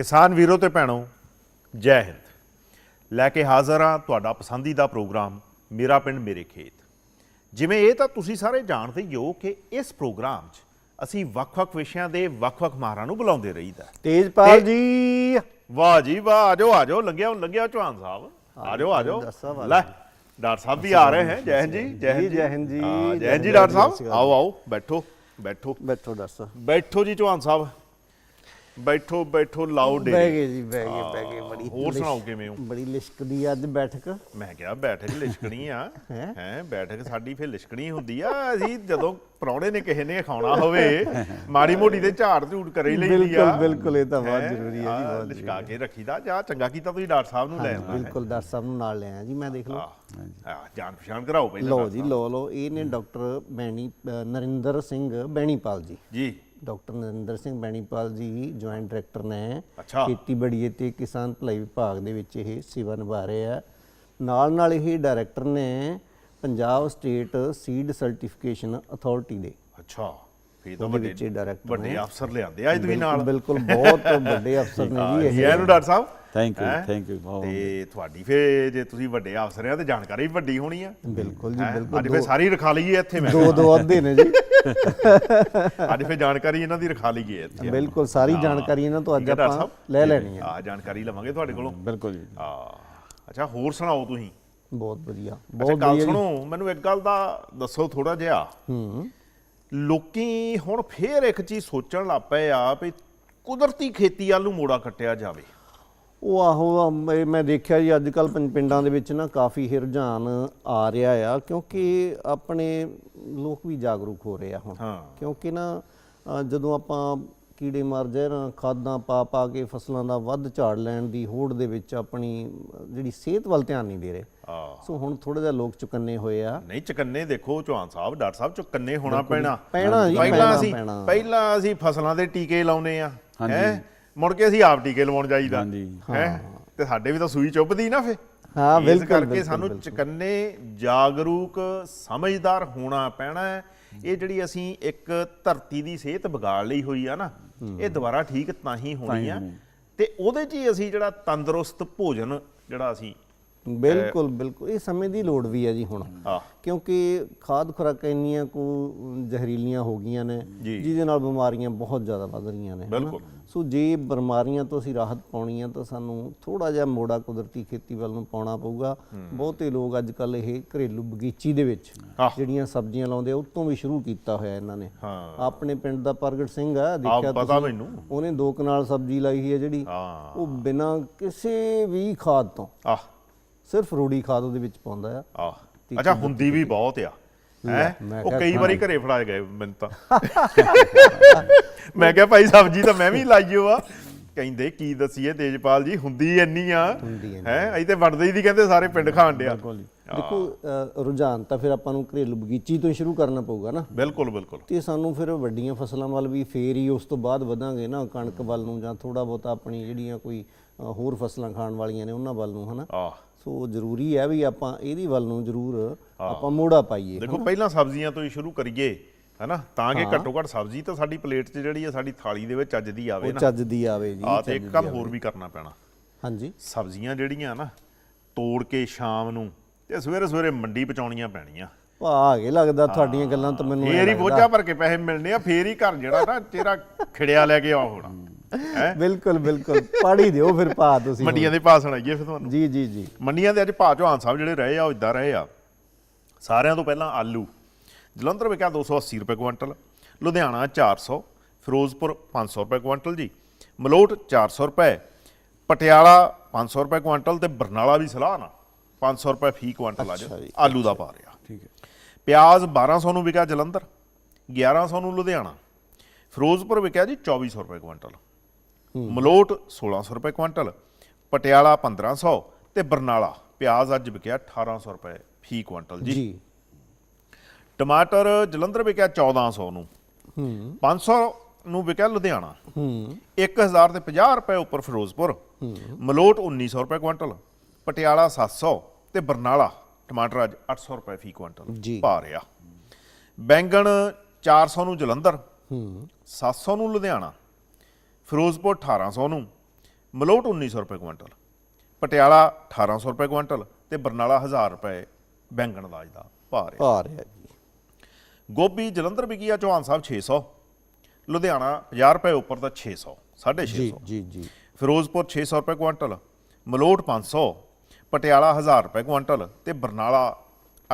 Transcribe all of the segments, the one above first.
ਕਿਸਾਨ ਵੀਰੋ ਤੇ ਭੈਣੋ ਜੈ ਹਿੰਦ। ਲੈ ਕੇ ਹਾਜ਼ਰ ਹਾਂ ਤੁਹਾਡਾ ਪਸੰਦੀਦਾ ਪ੍ਰੋਗਰਾਮ ਮੇਰਾ ਪਿੰਡ ਮੇਰੇ ਖੇਤ। ਜਿਵੇਂ ਇਹ ਤਾਂ ਤੁਸੀਂ ਸਾਰੇ ਜਾਣਦੇ ਹੀ ਹੋ ਕਿ ਇਸ ਪ੍ਰੋਗਰਾਮ 'ਚ ਅਸੀਂ ਵੱਖ-ਵੱਖ ਵਿਸ਼ਿਆਂ ਦੇ ਵੱਖ-ਵੱਖ ਮਾਹਰਾਂ ਨੂੰ ਬੁਲਾਉਂਦੇ ਰਹੀਦਾ ਤੇਜਪਾਲ ਜੀ। ਵਾਹ ਜੀ ਵਾਹ ਆਜੋ ਆਜੋ ਲੰਗਿਆ ਲੰਗਿਆ ਚੌਹਾਨ ਸਾਹਿਬ। ਆਜੋ ਆਜੋ ਡਾਕਟਰ ਸਾਹਿਬ ਆ ਲੈ ਡਾਕਟਰ ਸਾਹਿਬ ਵੀ ਆ ਰਹੇ ਹਨ ਜੈ ਹਿੰਦ ਜੀ ਜੈ ਹਿੰਦ ਜੀ, ਜੈ। ਹਿੰਦ ਜੀ, ਹਾਂ, ਜੈ ਹਿੰਦ ਜੀ ਡਾਕਟਰ ਸਾਹਿਬ। ਆਓ ਆਓ ਬੈਠੋ ਬੈਠੋ। ਬੈਠੋ ਦੱਸ। ਬੈਠੋ ਜੀ ਚੌਹਾਨ ਸਾਹਿਬ। ਬੈਠੋ ਬੈਠੋ ਲਾਓ ਬਹਿ ਡੇਰੇ। ਗਏ ਜੀ ਬਹਿ ਗਏ ਬਹਿ ਗਏ ਬੜੀ ਹੋਰ ਸੁਣਾਓ ਕਿਵੇਂ ਹੋ? ਬੜੀ ਲਿਸ਼ਕਦੀ ਆ ਅੱਜ ਬੈਠਕ। ਮੈਂ ਕਿਹਾ ਬੈਠਕ ਲਿਸ਼ਕਣੀ ਆ। ਹੈਂ? ਬੈਠਕ ਸਾਡੀ ਫੇ ਲਿਸ਼ਕਣੀ ਹੁੰਦੀ ਆ। ਅਸੀਂ ਜਦੋਂ ਪ੍ਰਾਹੁਣੇ ਨੇ ਕਿਸੇ ਨੇ ਖਾਣਾ ਹੋਵੇ ਮਾੜੀ ਮੋਟੀ ਤੇ ਝਾੜ ਝੂੜ ਕਰੇ ਆ। ਬਿਲਕੁਲ ਬਿਲਕੁਲ ਇਹ ਤਾਂ ਬਹੁਤ? ਜ਼ਰੂਰੀ ਹੈ ਜੀ ਬਹੁਤ ਲਿਸ਼ਕਾ ਕੇ ਰੱਖੀਦਾ ਜਾਂ ਚੰਗਾ ਕੀਤਾ ਤੁਸੀਂ ਡਾਕਟਰ ਸਾਹਿਬ ਨੂੰ ਲੈ ਆਉਂਦਾ ਬਿਲਕੁਲ ਡਾਕਟਰ ਸਾਹਿਬ ਨੂੰ ਨਾਲ ਲੈ ਆਇਆ ਜੀ ਮੈਂ ਦੇਖ ਲਓ। ਆ ਜਾਣ ਪਛਾਣ ਕਰਾਓ ਪਹਿਲਾਂ ਲਓ ਜੀ ਲਓ ਲਓ ਇਹ ਨੇ ਡਾਕਟਰ ਬੈਣੀ ਨਰਿੰਦਰ ਸਿੰਘ ਬੈਣੀਪਾਲ ਜੀ। ਜੀ। ਡਾਕਟਰ ਨਰਿੰਦਰ ਸਿੰਘ ਬੈਣੀਪਾਲ ਜੀ ਜੁਆਇੰਟ ਡਾਇਰੈਕਟਰ ਨੇ ਅੱਛਾ। ਖੇਤੀਬਾੜੀ ਅਤੇ ਕਿਸਾਨ ਭਲਾਈ ਵਿਭਾਗ ਦੇ ਵਿੱਚ ਇਹ ਸੇਵਾ ਨਿਭਾ ਰਹੇ ਆ। ਨਾਲ ਨਾਲ ਇਹ ਡਾਇਰੈਕਟਰ ਨੇ Punjab state seed certification authority ਦੇ। ਅੱਛਾ ਫੇ ਤਾਂ ਉਹਦੇ ਵੱਡੇ ਵਿੱਚ ਇਹ ਡਾਇਰੈਕਟਰ ਵੱਡੇ ਅਫਸਰ ਲਿਆਂਦੇ ਅੱਜ ਤੁਸੀਂ ਨਾਲ। ਬਿਲਕੁਲ ਬਹੁਤ ਵੱਡੇ ਅਫਸਰ ਨੇ ਜੀ ਇਹ। ਜੀ ਇਹਨੂੰ ਡਾਕਟਰ ਸਾਹਿਬ? ਥੈਂਕ ਯੂ ਹੈਂ? ਥੈਂਕ ਯੂ ਬਹੁਤ ਤੇ ਤੁਹਾਡੀ ਫੇ ਜੇ ਤੁਸੀਂ ਵੱਡੇ ਅਫਸਰ ਆ ਤੇ ਜਾਣਕਾਰੀ ਵੀ ਵੱਡੀ ਹੋਣੀ ਆ। ਬਿਲਕੁਲ ਜੀ ਹੈਂ? ਬਿਲਕੁਲ। ਅੱਜ ਫੇ ਸਾਰੀ ਰਖਾ ਲਈਏ ਇੱਥੇ ਮੈਂ। ਦੋ ਦੋ ਅਹੁਦੇ ਨੇ ਜੀ। ਅੱਜ ਫੇ ਜਾਣਕਾਰੀ ਇਹਨਾਂ ਦੀ ਰਖਾ ਲਈਏ ਇੱਥੇ। ਬਿਲਕੁਲ ਸਾਰੀ ਜਾਣਕਾਰੀ ਇਹਨਾਂ ਤੋਂ ਅੱਜ ਆਪਾਂ? ਲੈ ਲੈਣੀ ਹੈ। ਆ ਜਾਣਕਾਰੀ ਲਵਾਂਗੇ ਤੁਹਾਡੇ ਕੋਲੋਂ। ਬਿਲਕੁਲ ਜੀ। ਆ ਅੱਛਾ ਹੋਰ ਸੁਣਾਓ ਤੁਸੀਂ? ਬਹੁਤ ਵਧੀਆ ਅੱਛਾ ਬਹੁਤ ਗੱਲ ਵਧੀਆ ਜੀ। ਸੁਣੋ ਮੈਨੂੰ ਇੱਕ ਗੱਲ ਦਾ ਦੱਸੋ ਥੋੜਾ ਜਿਹਾ। ਹੂੰ। ਲੋਕੀ ਹੁਣ ਫੇਰ ਇੱਕ ਚੀਜ਼ ਸੋਚਣ ਲੱਗ ਪਏ ਆ ਵੀ ਕੁਦਰਤੀ ਖੇਤੀ ਵੱਲ ਨੂੰ ਮੋੜਾ ਕੱਟਿਆ ਜਾਵੇ। ਉਹ ਆਹੋ ਮੈਂ ਦੇਖਿਆ ਜੀ ਅੱਜ ਕੱਲ ਪਿੰਡਾਂ ਦੇ ਵਿੱਚ ਨਾ ਕਾਫੀ ਹੀ ਰੁਝਾਨ ਆ ਰਿਹਾ ਆ ਕਿਉਂਕਿ ਆਪਣੇ ਲੋਕ ਵੀ ਜਾਗਰੂਕ ਹੋ ਰਹੇ ਆ ਹੁਣ। ਹਾਂ। ਕਿਉਂਕਿ ਨਾ ਅ, ਜਦੋਂ ਆਪਾਂ ਕੀੜੇ ਮਾਰ ਜ਼ਹਿਰਾਂ ਖਾਦਾਂ ਪਾ ਪਾ ਕੇ ਫਸਲਾਂ ਦਾ ਵੱਧ ਝਾੜ ਲੈਣ ਦੀ ਹੋੜ ਦੇ ਵਿੱਚ ਆਪਣੀ ਅ, ਜਿਹੜੀ ਸਿਹਤ ਵੱਲ ਧਿਆਨ ਨਹੀਂ ਦੇ ਰਹੇ। ਆ ਸੋ ਹੁਣ ਥੋੜਾ ਜਿਹਾ ਲੋਕ ਚੁਕੰਨੇ ਹੋਏ ਆ। ਨਹੀਂ ਚਕੰਨੇ ਦੇਖੋ ਚੌਹਾਨ ਸਾਹਿਬ ਡਾਕਟਰ ਸਾਹਿਬ ਚੁਕੰਨੇ ਹੋਣਾ ਪੈਣਾ। ਪੈਣਾ ਜੀ, ਪਹਿਲਾਂ ਪੈਣਾ, ਅਸੀਂ ਪੈਣਾ। ਪਹਿਲਾਂ ਅਸੀਂ ਫਸਲਾਂ ਦੇ ਟੀਕੇ ਲਾਉਨੇ ਆ। ਹੈ? ਮੁੜ ਕੇ ਅਸੀਂ ਆਪ ਟੀਕੇ ਲਵਾਉਣ ਜਾਈਦਾ ਹਾਂਜੀ। ਹੈ ਤੇ ਸਾਡੇ ਵੀ ਤਾਂ ਸੂਈ ਚੁੱਭਦੀ ਨਾ ਫੇ ਹਾਂ, ਇਸ ਬਿਲਕੁਲ, ਕਰਕੇ ਬਿਲਕੁਲ, ਸਾਨੂੰ। ਚਕੰਨੇ ਜਾਗਰੂਕ ਸਮਝਦਾਰ ਹੋਣਾ ਪੈਣਾ ਹੈ ਇਹ ਜਿਹੜੀ ਅਸੀਂ ਇੱਕ ਧਰਤੀ ਦੀ ਸਿਹਤ ਵਿਗਾੜ ਲਈ ਹੋਈ ਆ ਨਾ ਇਹ ਦੁਬਾਰਾ ਠੀਕ ਤਾਂ ਹੀ ਹੋਣੀ ਆ। ਤੇ ਉਹਦੇ 'ਚ ਹੀ ਅਸੀਂ ਜਿਹੜਾ ਤੰਦਰੁਸਤ ਭੋਜਨ ਜਿਹੜਾ ਅਸੀਂ ਬਿਲਕੁਲ ਬਿਲਕੁਲ ਇਹ ਸਮੇਂ ਦੀ ਲੋੜ ਵੀ ਹੈ ਜੀ ਹੁਣ ਕਿਉਂਕਿ ਖਾਦ ਖੁਰਾਕਾਂ ਇੰਨੀਆਂ ਕੋ ਜ਼ਹਿਰੀਲੀਆਂ ਹੋ ਗਈਆਂ ਨੇ ਜੀ। ਜਿਹਦੇ ਨਾਲ ਬਿਮਾਰੀਆਂ ਬਹੁਤ ਜ਼ਿਆਦਾ ਵੱਧ ਰਹੀਆਂ ਨੇ? ਬਿਲਕੁਲ। ਸੋ ਜੇ ਬਿਮਾਰੀਆਂ ਤੋਂ ਅਸੀਂ ਰਾਹਤ ਪਾਉਣੀ ਆ ਤਾਂ ਸਾਨੂੰ ਥੋੜਾ ਜਿਹਾ ਮੋੜਾ ਕੁਦਰਤੀ ਖੇਤੀ ਵੱਲ ਨੂੰ ਪਾਉਣਾ ਪਊਗਾ। ਬਹੁਤੇ ਲੋਕ ਅੱਜ ਕੱਲ ਇਹ ਘਰੇਲੂ ਬਗੀਚੀ ਦੇ ਵਿੱਚ। ਜਿਹੜੀਆਂ ਸਬਜ਼ੀਆਂ ਲਾਉਂਦੇ ਆ ਉਹ ਤੋਂ ਵੀ ਸ਼ੁਰੂ ਕੀਤਾ ਹੋਇਆ ਇਹਨਾਂ ਨੇ। ਆਪਣੇ ਪਿੰਡ ਦਾ ਪ੍ਰਗਟ ਸਿੰਘ ਆ ਦੇਖਿਆ ਪਤਾ? ਮੈਨੂੰ। ਉਹਨੇ ਦੋ ਕਨਾਲ ਸਬਜ਼ੀ ਲਾਈ ਹੈ ਜਿਹੜੀ। ਉਹ ਬਿਨਾਂ ਕਿਸੇ ਵੀ ਖਾਦ ਤੋਂ ਆਹ। ਸਿਰਫ ਰੂੜੀ ਖਾਦ ਉਹਦੇ ਵਿੱਚ ਪਾਉਂਦਾ ਆ। ਆਹ। ਅੱਛਾ ਹੁੰਦੀ ਵੀ ਬਹੁਤ ਆ। ਹੈ? ਉਹ ਕਈ ਵਾਰੀ ਘਰੇ ਫੜਾ ਗਏ ਮੈਨੂੰ ਤਾਂ। ਮੈਂ ਕਿਹਾ ਭਾਈ ਸਬਜੀ ਤਾਂ ਮੈਂ ਵੀ ਲਾਈਓ ਆ। ਕਹਿੰਦੇ ਕੀ ਦਸੀਏ ਤੇਜਪਾਲ ਜੀ ਹੁੰਦੀ ਇੰਨੀ ਆ। ਹੈ? ਅਸੀਂ ਤੇ ਵੜਦੇ ਹੀ ਦੀ ਕਹਿੰਦੇ ਸਾਰੇ ਪਿੰਡ ਖਾਣ ਡਿਆ। ਦੇਖੋ ਰੁਝਾਨ ਤਾਂ ਫਿਰ ਆਪਾਂ ਨੂੰ ਘਰੇਲੂ ਬਗੀਚੀ ਤੋਂ ਸ਼ੁਰੂ ਕਰਨਾ ਪਊਗਾ ਨਾ। ਬਿਲਕੁਲ ਬਿਲਕੁਲ। ਤੇ ਸਾਨੂੰ ਫਿਰ ਵੱਡੀਆਂ ਫਸਲਾਂ ਵੱਲ ਵੀ ਫੇਰ ਹੀ ਉਸ ਤੋਂ ਬਾਅਦ ਵਧਾਂਗੇ ਨਾ ਕਣਕ ਵੱਲ ਨੂੰ ਜਾਂ ਥੋੜਾ ਬਹੁਤਾ ਆਪਣੀ ਜਿਹੜੀਆਂ ਕੋਈ ਹੋਰ ਫਸਲਾਂ ਖਾਣ ਵਾਲੀਆਂ ਨੇ ਉਹਨਾਂ ਵੱਲ ਨੂੰ ਹਨਾ? ਆਹ। ਸੋ ਜ਼ਰੂਰੀ ਹੈ ਵੀ ਆਪਾਂ ਇਹਦੀ ਵੱਲ ਨੂੰ ਜ਼ਰੂਰ ਆਪਾਂ ਮੋੜਾ ਪਾਈਏ ਦੇਖੋ ਪਹਿਲਾਂ ਸਬਜ਼ੀਆਂ ਤੋਂ ਹੀ ਸ਼ੁਰੂ ਕਰੀਏ ਹੈਨਾ? ਤਾਂ ਕਿ ਘੱਟੋ ਘੱਟ ਸਬਜ਼ੀ ਤਾਂ ਸਾਡੀ ਪਲੇਟ 'ਚ ਜਿਹੜੀ ਆ ਸਾਡੀ ਥਾਲੀ ਦੇ ਵਿੱਚ ਅੱਜ ਦੀ ਆਵੇ ਉਹ ਨਾ? ਚੱਜ ਦੀ ਆਵੇ ਜੀ ਆ ਤੇ ਇੱਕ ਕੰਮ ਹੋਰ ਵੀ ਕਰਨਾ ਪੈਣਾ। ਹਾਂਜੀ। ਸਬਜ਼ੀਆਂ ਜਿਹੜੀਆਂ ਨਾ ਤੋੜ ਕੇ ਸ਼ਾਮ ਨੂੰ ਤੇ ਸਵੇਰੇ ਸਵੇਰੇ ਮੰਡੀ ਪਹੁੰਚਾਉਣੀਆਂ ਪੈਣੀਆਂ। ਭਾਗੇ ਲੱਗਦਾ ਤੁਹਾਡੀਆਂ ਗੱਲਾਂ ਤਾਂ ਮੈਨੂੰ ਫੇਰ ਹੀ। ਬੋਝਾ ਭਰ ਕੇ ਪੈਸੇ ਮਿਲਣੇ ਆ ਫੇਰ ਹੀ ਘਰ ਜਿਹੜਾ ਨਾ ਤੇਰਾ ਖਿੜਿਆ ਲੈ ਕੇ ਆ ਹੋਣਾ। ਬਿਲਕੁਲ ਬਿਲਕੁਲ। ਪਾੜੀ ਦਿਓ ਫਿਰ ਭਾ ਤੁਸੀਂ ਮੰਡੀਆਂ ਦੇ ਭਾਅ ਸੁਣਾਈਏ ਫਿਰ ਤੁਹਾਨੂੰ। ਜੀ ਜੀ ਜੀ। ਮੰਡੀਆਂ ਦੇ ਅੱਜ ਭਾਅ ਚੌਹਾਨ ਸਾਹਿਬ ਜਿਹੜੇ ਰਹੇ ਆ ਉਹ ਇਦਾਂ ਰਹੇ ਆ। ਸਾਰਿਆਂ ਤੋਂ ਪਹਿਲਾਂ ਆਲੂ। ਜਲੰਧਰ ਵਿਕਿਆ 280 ਰੁਪਏ ਕੁਇੰਟਲ ਲੁਧਿਆਣਾ 400 ਫਿਰੋਜ਼ਪੁਰ 500 ਰੁਪਏ ਕੁਇੰਟਲ ਜੀ ਮਲੋਟ 400 ਰੁਪਏ ਪਟਿਆਲਾ 500 ਰੁਪਏ ਕੁਇੰਟਲ ਤੇ ਬਰਨਾਲਾ ਵੀ ਸਲਾਹ ਨਾ 500 ਰੁਪਏ ਫੀ ਕੁਇੰਟਲ ਅੱਛਾ ਜੀ, ਆਲੂ ਦਾ ਪਾ ਰਿਹਾ। ਠੀਕ ਹੈ। ਪਿਆਜ਼ 1200 ਨੂੰ ਵਿਕਿਆ ਜਲੰਧਰ 1100 ਨੂੰ ਲੁਧਿਆਣਾ ਫਿਰੋਜ਼ਪੁਰ ਵਿਕਿਆ ਜੀ 2400 ਰੁਪਏ ਕੁਇੰਟਲ। ਮਲੋਟ 1600 ਰੁਪਏ ਕੁਇੰਟਲ ਪਟਿਆਲਾ 1500 ਤੇ ਬਰਨਾਲਾ। ਪਿਆਜ਼ ਅੱਜ ਵਿਕਿਆ 1800 ਰੁਪਏ ਫੀ ਕੁਇੰਟਲ ਜੀ। ਟਮਾਟਰ ਜਲੰਧਰ ਵਿਕਿਆ 1400 ਨੂੰ। ਹੂੰ 500 ਨੂੰ ਵਿਕਿਆ ਲੁਧਿਆਣਾ। ਹੂੰ 1000 ਤੇ 50 ਰੁਪਏ ਉੱਪਰ ਫਿਰੋਜ਼ਪੁਰ। ਮਲੋਟ 1900 ਰੁਪਏ ਕੁਇੰਟਲ ਪਟਿਆਲਾ 700 ਤੇ ਬਰਨਾਲਾ। ਟਮਾਟਰ ਅੱਜ 800 ਰੁਪਏ ਫੀ ਕੁਇੰਟਲ। ਪਾ ਰਿਹਾ। ਬੈਂਗਣ 400 ਨੂੰ ਜਲੰਧਰ ਹੂੰ 700 ਨੂੰ ਲੁਧਿਆਣਾ। ਫਿਰੋਜ਼ਪੁਰ 1800 ਨੂੰ ਮਲੋਟ 1900 ਰੁਪਏ ਕੁਇੰਟਲ ਪਟਿਆਲਾ 1800 ਰੁਪਏ ਕੁਇੰਟਲ ਤੇ ਬਰਨਾਲਾ 1000 ਰੁਪਏ ਬੈਂਗਣ ਦਾ ਦਾ ਭਾਅ ਰਿਹਾ। ਆ ਰਿਹਾ ਜੀ। ਗੋਭੀ ਜਲੰਧਰ ਵਿਕੀ ਆ ਚੌਹਾਨ ਸਾਹਿਬ 600 ਲੁਧਿਆਣਾ 1000 ਰੁਪਏ ਉੱਪਰ ਤਾਂ 600 650 ਜੀ ਜੀ ਜੀ। ਫਿਰੋਜ਼ਪੁਰ 600 ਰੁਪਏ ਕੁਇੰਟਲ ਮਲੋਟ 500 ਪਟਿਆਲਾ 1000 ਰੁਪਏ ਕੁਇੰਟਲ ਤੇ ਬਰਨਾਲਾ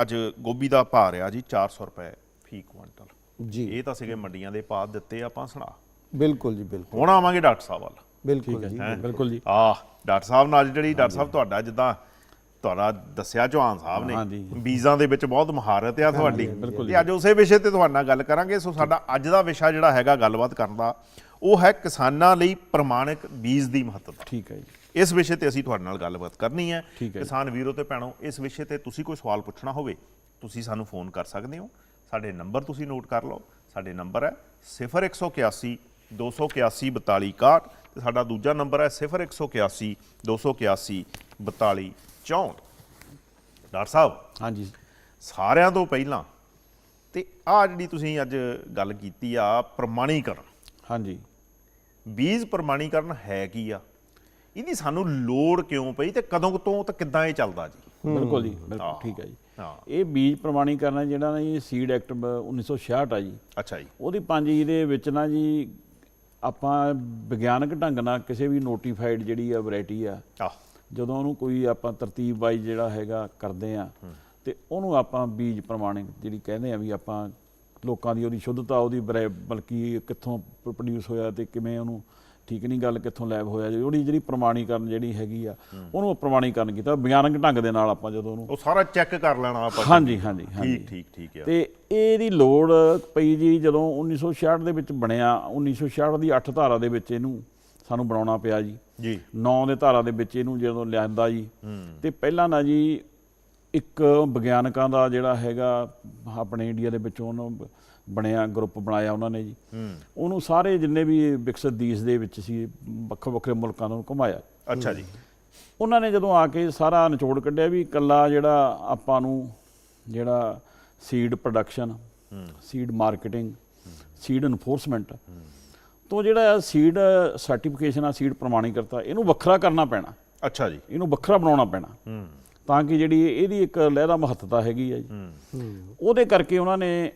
ਅੱਜ ਗੋਭੀ ਦਾ ਭਾਅ ਰਿਹਾ ਜੀ 400 ਰੁਪਏ ਫੀ ਕੁਇੰਟਲ। ਜੀ। ਇਹ ਤਾਂ ਸੀਗੇ ਮੰਡੀਆਂ ਦੇ ਭਾਅ ਦਿੱਤੇ ਆਪਾਂ ਸੁਣਾ। ਬਿਲਕੁਲ ਜੀ ਬਿਲਕੁਲ। ਹੁਣ ਆਵਾਂਗੇ ਡਾਕਟਰ ਸਾਹਿਬ ਵੱਲ। ਬਿਲਕੁਲ ਜੀ ਬਿਲਕੁਲ ਜੀ। ਆਹ ਡਾਕਟਰ ਸਾਹਿਬ ਨਾਲ ਜਿਹੜੀ ਡਾਕਟਰ ਸਾਹਿਬ ਤੁਹਾਡਾ ਜਿੱਦਾਂ ਤੁਹਾਡਾ ਦੱਸਿਆ ਚੌਹਾਨ ਸਾਹਿਬ ਨੇ। ਬੀਜਾਂ ਦੇ ਵਿੱਚ ਬਹੁਤ ਮਹਾਰਤ ਆ ਤੁਹਾਡੀ। ਤੇ ਅੱਜ ਉਸੇ ਵਿਸ਼ੇ ਤੇ ਤੁਹਾਡੇ ਨਾਲ ਗੱਲ ਕਰਾਂਗੇ। ਸੋ ਸਾਡਾ ਅੱਜ ਦਾ ਵਿਸ਼ਾ ਜਿਹੜਾ ਹੈਗਾ ਗੱਲਬਾਤ ਕਰਨ ਦਾ ਉਹ ਹੈ ਕਿਸਾਨਾਂ ਲਈ ਪ੍ਰਮਾਣਿਕ ਬੀਜ ਦੀ ਮਹੱਤਤਾ। ਠੀਕ ਹੈ ਜੀ। ਇਸ ਵਿਸ਼ੇ ਤੇ ਅਸੀਂ ਤੁਹਾਡੇ ਨਾਲ ਗੱਲਬਾਤ ਕਰਨੀ ਹੈ। ਕਿਸਾਨ ਵੀਰੋ ਤੇ ਭੈਣੋ ਇਸ ਵਿਸ਼ੇ ਤੇ ਤੁਸੀਂ ਕੋਈ ਸਵਾਲ ਪੁੱਛਣਾ ਹੋਵੇ ਤੁਸੀਂ ਸਾਨੂੰ ਫੋਨ ਕਰ ਸਕਦੇ ਹੋ। ਸਾਡੇ ਨੰਬਰ ਤੁਸੀਂ ਨੋਟ ਕਰ ਲਓ। ਸਾਡੇ ਨੰਬਰ ਹੈ 0181 281 4261 ਤੇ ਸਾਡਾ ਦੂਜਾ ਨੰਬਰ ਹੈ 0181 281 4264 ਡਾਕਟਰ ਸਾਹਿਬ ਹਾਂਜੀ। ਸਾਰਿਆਂ ਤੋਂ ਪਹਿਲਾਂ ਤੇ ਆ ਜਿਹੜੀ ਤੁਸੀਂ ਅੱਜ ਗੱਲ ਕੀਤੀ ਆ ਪ੍ਰਮਾਣੀਕਰਨ। ਹਾਂਜੀ। ਬੀਜ ਪ੍ਰਮਾਣੀਕਰਨ ਹੈ ਕੀ ਆ? ਇਹਦੀ ਸਾਨੂੰ ਲੋੜ ਕਿਉਂ ਪਈ ਤੇ ਕਦੋਂ ਤੋਂ ਤੇ ਕਿੱਦਾਂ ਇਹ ਚੱਲਦਾ ਜੀ? ਬਿਲਕੁਲ ਜੀ ਬਿਲਕੁਲ ਠੀਕ ਹੈ ਜੀ। ਇਹ ਬੀਜ ਪ੍ਰਮਾਣੀਕਰਨ ਜਿਹੜਾ ਨਾ ਜੀ ਸੀਡ ਐਕਟ 1966 ਆ ਜੀ। ਅੱਛਾ ਜੀ। ਉਹਦੀ ਪੰਜ ਇਹਦੇ ਵਿੱਚ ਨਾ ਜੀ ਆਪਾਂ ਵਿਗਿਆਨਕ ਢੰਗ ਨਾਲ ਕਿਸੇ ਵੀ ਨੋਟੀਫਾਈਡ ਜਿਹੜੀ ਆ ਵੈਰਾਈਟੀ ਆ ਜਦੋਂ ਉਹਨੂੰ ਕੋਈ ਆਪਾਂ ਤਰਤੀਬ ਵਾਈਜ਼ ਜਿਹੜਾ ਹੈਗਾ ਕਰਦੇ ਆ ਤੇ ਉਹਨੂੰ ਆਪਾਂ ਬੀਜ ਪ੍ਰਮਾਣਿਕ ਜਿਹੜੀ ਕਹਿੰਦੇ ਆ ਵੀ ਆਪਾਂ ਲੋਕਾਂ ਦੀ ਉਹਦੀ ਸ਼ੁੱਧਤਾ ਉਹਦੀ ਬਲਕਿ ਕਿੱਥੋਂ ਪ੍ਰੋਡਿਊਸ ਹੋਇਆ ਤੇ ਕਿਵੇਂ ਉਹਨੂੰ ਠੀਕ ਨਹੀਂ ਗੱਲ ਕਿੱਥੋਂ ਲੈਬ ਹੋਇਆ ਜੀ ਉਹਦੀ ਜਿਹੜੀ ਪ੍ਰਮਾਣੀਕਰਨ ਜਿਹੜੀ ਹੈਗੀ ਆ ਉਹਨੂੰ ਪ੍ਰਮਾਣੀਕਰਨ ਕੀਤਾ ਵਿਗਿਆਨਕ ਢੰਗ ਦੇ ਨਾਲ ਆਪਾਂ ਜਦੋਂ ਉਹਨੂੰ ਉਹ ਸਾਰਾ ਚੈੱਕ ਕਰ ਲੈਣਾ ਆਪਾਂ ਹਾਂਜੀ ਹਾਂਜੀ ਹਾਂਜੀ ਠੀਕ ਠੀਕ ਠੀਕ ਆ। ਤੇ ਇਹਦੀ ਲੋੜ ਪਈ ਜੀ ਜਦੋਂ 1966 ਦੇ ਵਿੱਚ ਬਣਿਆ 1966 ਦੀ 8 ਧਾਰਾ ਦੇ ਵਿੱਚ ਇਹਨੂੰ ਸਾਨੂੰ ਬਣਾਉਣਾ ਪਿਆ ਜੀ। ਜੀ। 9 ਦੇ ਧਾਰਾ ਦੇ ਵਿੱਚ ਇਹਨੂੰ ਜਦੋਂ ਲਿਆਂਦਾ ਜੀ ਤੇ ਪਹਿਲਾਂ ਨਾ ਜੀ ਇੱਕ ਵਿਗਿਆਨਕਾਂ ਦਾ ਜਿਹੜਾ ਹੈਗਾ ਆਪਣੇ ਇੰਡੀਆ ਦੇ ਵਿੱਚ ਬਣਿਆ ਗਰੁੱਪ ਬਣਾਇਆ ਉਹਨਾਂ ਨੇ ਜੀ। ਉਹਨੂੰ ਸਾਰੇ ਜਿੰਨੇ ਵੀ ਵਿਕਸਿਤ ਦੇਸ਼ ਦੇ ਵਿੱਚ ਸੀ ਵੱਖੋ ਵੱਖਰੇ ਮੁਲਕਾਂ ਨੂੰ ਘੁਮਾਇਆ। ਅੱਛਾ ਜੀ। ਉਹਨਾਂ ਨੇ ਜਦੋਂ ਆ ਕੇ ਸਾਰਾ ਨਿਚੋੜ ਕੱਢਿਆ ਵੀ ਇਕੱਲਾ ਜਿਹੜਾ ਆਪਾਂ ਨੂੰ ਜਿਹੜਾ seed production seed marketing seed enforcement ਤੋਂ ਜਿਹੜਾ ਸੀਡ ਸਰਟੀਫਿਕੇਸ਼ਨ ਆ ਸੀਡ ਪ੍ਰਮਾਣੀਕਰਤਾ ਇਹਨੂੰ ਵੱਖਰਾ ਕਰਨਾ ਪੈਣਾ। ਅੱਛਾ ਜੀ। ਇਹਨੂੰ ਵੱਖਰਾ ਬਣਾਉਣਾ ਪੈਣਾ। ਹੂੰ। ਤਾਂ ਕਿ ਜਿਹੜੀ ਇਹਦੀ ਇੱਕ ਲਹਿਦਾ ਮਹੱਤਤਾ ਹੈਗੀ ਹੈ ਜੀ। ਹੂੰ। ਉਹਦੇ ਕਰਕੇ ਉਹਨਾਂ ਨੇ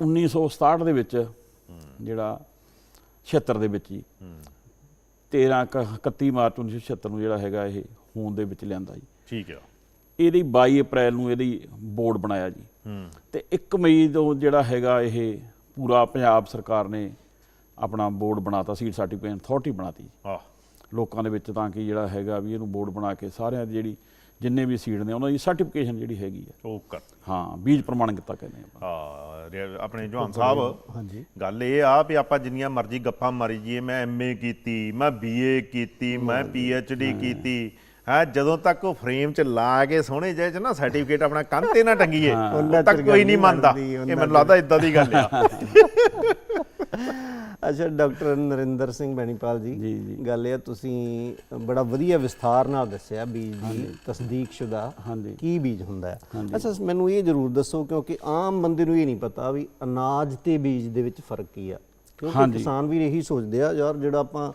1967 ਦੇ ਵਿੱਚ ਜਿਹੜਾ 76 ਦੇ ਵਿੱਚ ਜੀ 13 ਕ- 31 ਮਾਰਚ 1976 ਨੂੰ ਜਿਹੜਾ ਹੈਗਾ ਇਹ ਹੋਂਦ ਦੇ ਵਿੱਚ ਲਿਆਂਦਾ ਜੀ। ਠੀਕ ਆ। ਇਹਦੀ 22 ਅਪ੍ਰੈਲ ਨੂੰ ਇਹਦੀ ਬੋਰਡ ਬਣਾਇਆ ਜੀ। ਹੂੰ। ਤੇ 1 ਮਈ ਤੋਂ ਜਿਹੜਾ ਹੈਗਾ ਇਹ ਪੂਰਾ ਪੰਜਾਬ ਸਰਕਾਰ ਨੇ ਆਪਣਾ ਬੋਰਡ ਬਣਾਤਾ ਸੀਡ ਸਰਟੀਫਿਕੇਟ ਅਥਾਰਟੀ ਬਣਾਤੀ। ਆ ਲੋਕਾਂ ਦੇ ਵਿੱਚ ਤਾਂ ਕਿ ਜਿਹੜਾ ਹੈਗਾ ਵੀ ਇਹਨੂੰ ਬੋਰਡ ਬਣਾ ਕੇ ਸਾਰਿਆਂ ਦੀ ਜਿਹੜੀ ਜਿੰਨੇ ਵੀ ਸੀਡ ਨੇ ਉਹਨਾਂ ਦੀ ਸਰਟੀਫਿਕੇਸ਼ਨ ਜਿਹੜੀ ਹੈਗੀ ਆ। ਉਹ ਕਰ। ਹਾਂ ਬੀਜ ਪ੍ਰਮਾਣਿਕਤਾ ਕਹਿੰਦੇ ਆਪਾਂ। ਆ ਰੇ- ਆਪਣੇ ਜਵਾਨ ਸਾਹਿਬ ਹਾਂਜੀ। ਗੱਲ ਇਹ ਆ ਵੀ ਆਪਾਂ ਜਿੰਨੀਆਂ ਮਰਜ਼ੀ ਗੱਪਾਂ ਮਾਰੀ ਜੀਏ ਮੈਂ ਐਮਏ ਕੀਤੀ ਮੈਂ ਬੀਏ ਕੀਤੀ ਮੈਂ ਪੀਐਚਡੀ ਕੀਤੀ ਹੈ ਜਦੋਂ ਤੱਕ ਉਹ ਫਰੇਮ ਚ ਲਾ ਕੇ ਸੋਹਣੇ ਜਿਹੇ ਚ ਨਾ ਸਰਟੀਫਿਕੇਟ ਆਪਣਾ ਕੰਨ ਤੇ ਨਾ ਟੰਗੀਏ ਤੱਕ ਕੋਈ ਨਹੀਂ ਮੰਨਦਾ। ਇਹ ਮੈਨੂੰ ਲੱਗਦਾ ਇਦਾਂ ਦੀ ਗੱਲ ਆ। ਅੱਛਾ ਡਾਕਟਰ ਨਰਿੰਦਰ ਸਿੰਘ ਬੈਣੀਪਾਲ ਜੀ। ਗੱਲ ਇਹ ਤੁਸੀਂ ਬੜਾ ਵਧੀਆ ਵਿਸਥਾਰ ਨਾਲ ਦੱਸਿਆ ਬੀਜ ਦੀ ਤਸਦੀਕਸ਼ੁਦਾ ਹਾਂਜੀ। ਕੀ ਬੀਜ ਹੁੰਦਾ ਹੈ ਅੱਛਾ ਮੈਨੂੰ ਇਹ ਜ਼ਰੂਰ ਦੱਸੋ ਕਿਉਂਕਿ ਆਮ ਬੰਦੇ ਨੂੰ ਇਹ ਨਹੀਂ ਪਤਾ ਵੀ ਅਨਾਜ ਤੇ ਬੀਜ ਦੇ ਵਿੱਚ ਫ਼ਰਕ ਕੀ ਆ ਕਿਉਂਕਿ। ਕਿਸਾਨ ਵੀ ਇਹੀ ਸੋਚਦੇ ਆ ਯਾਰ ਜਿਹੜਾ ਆਪਾਂ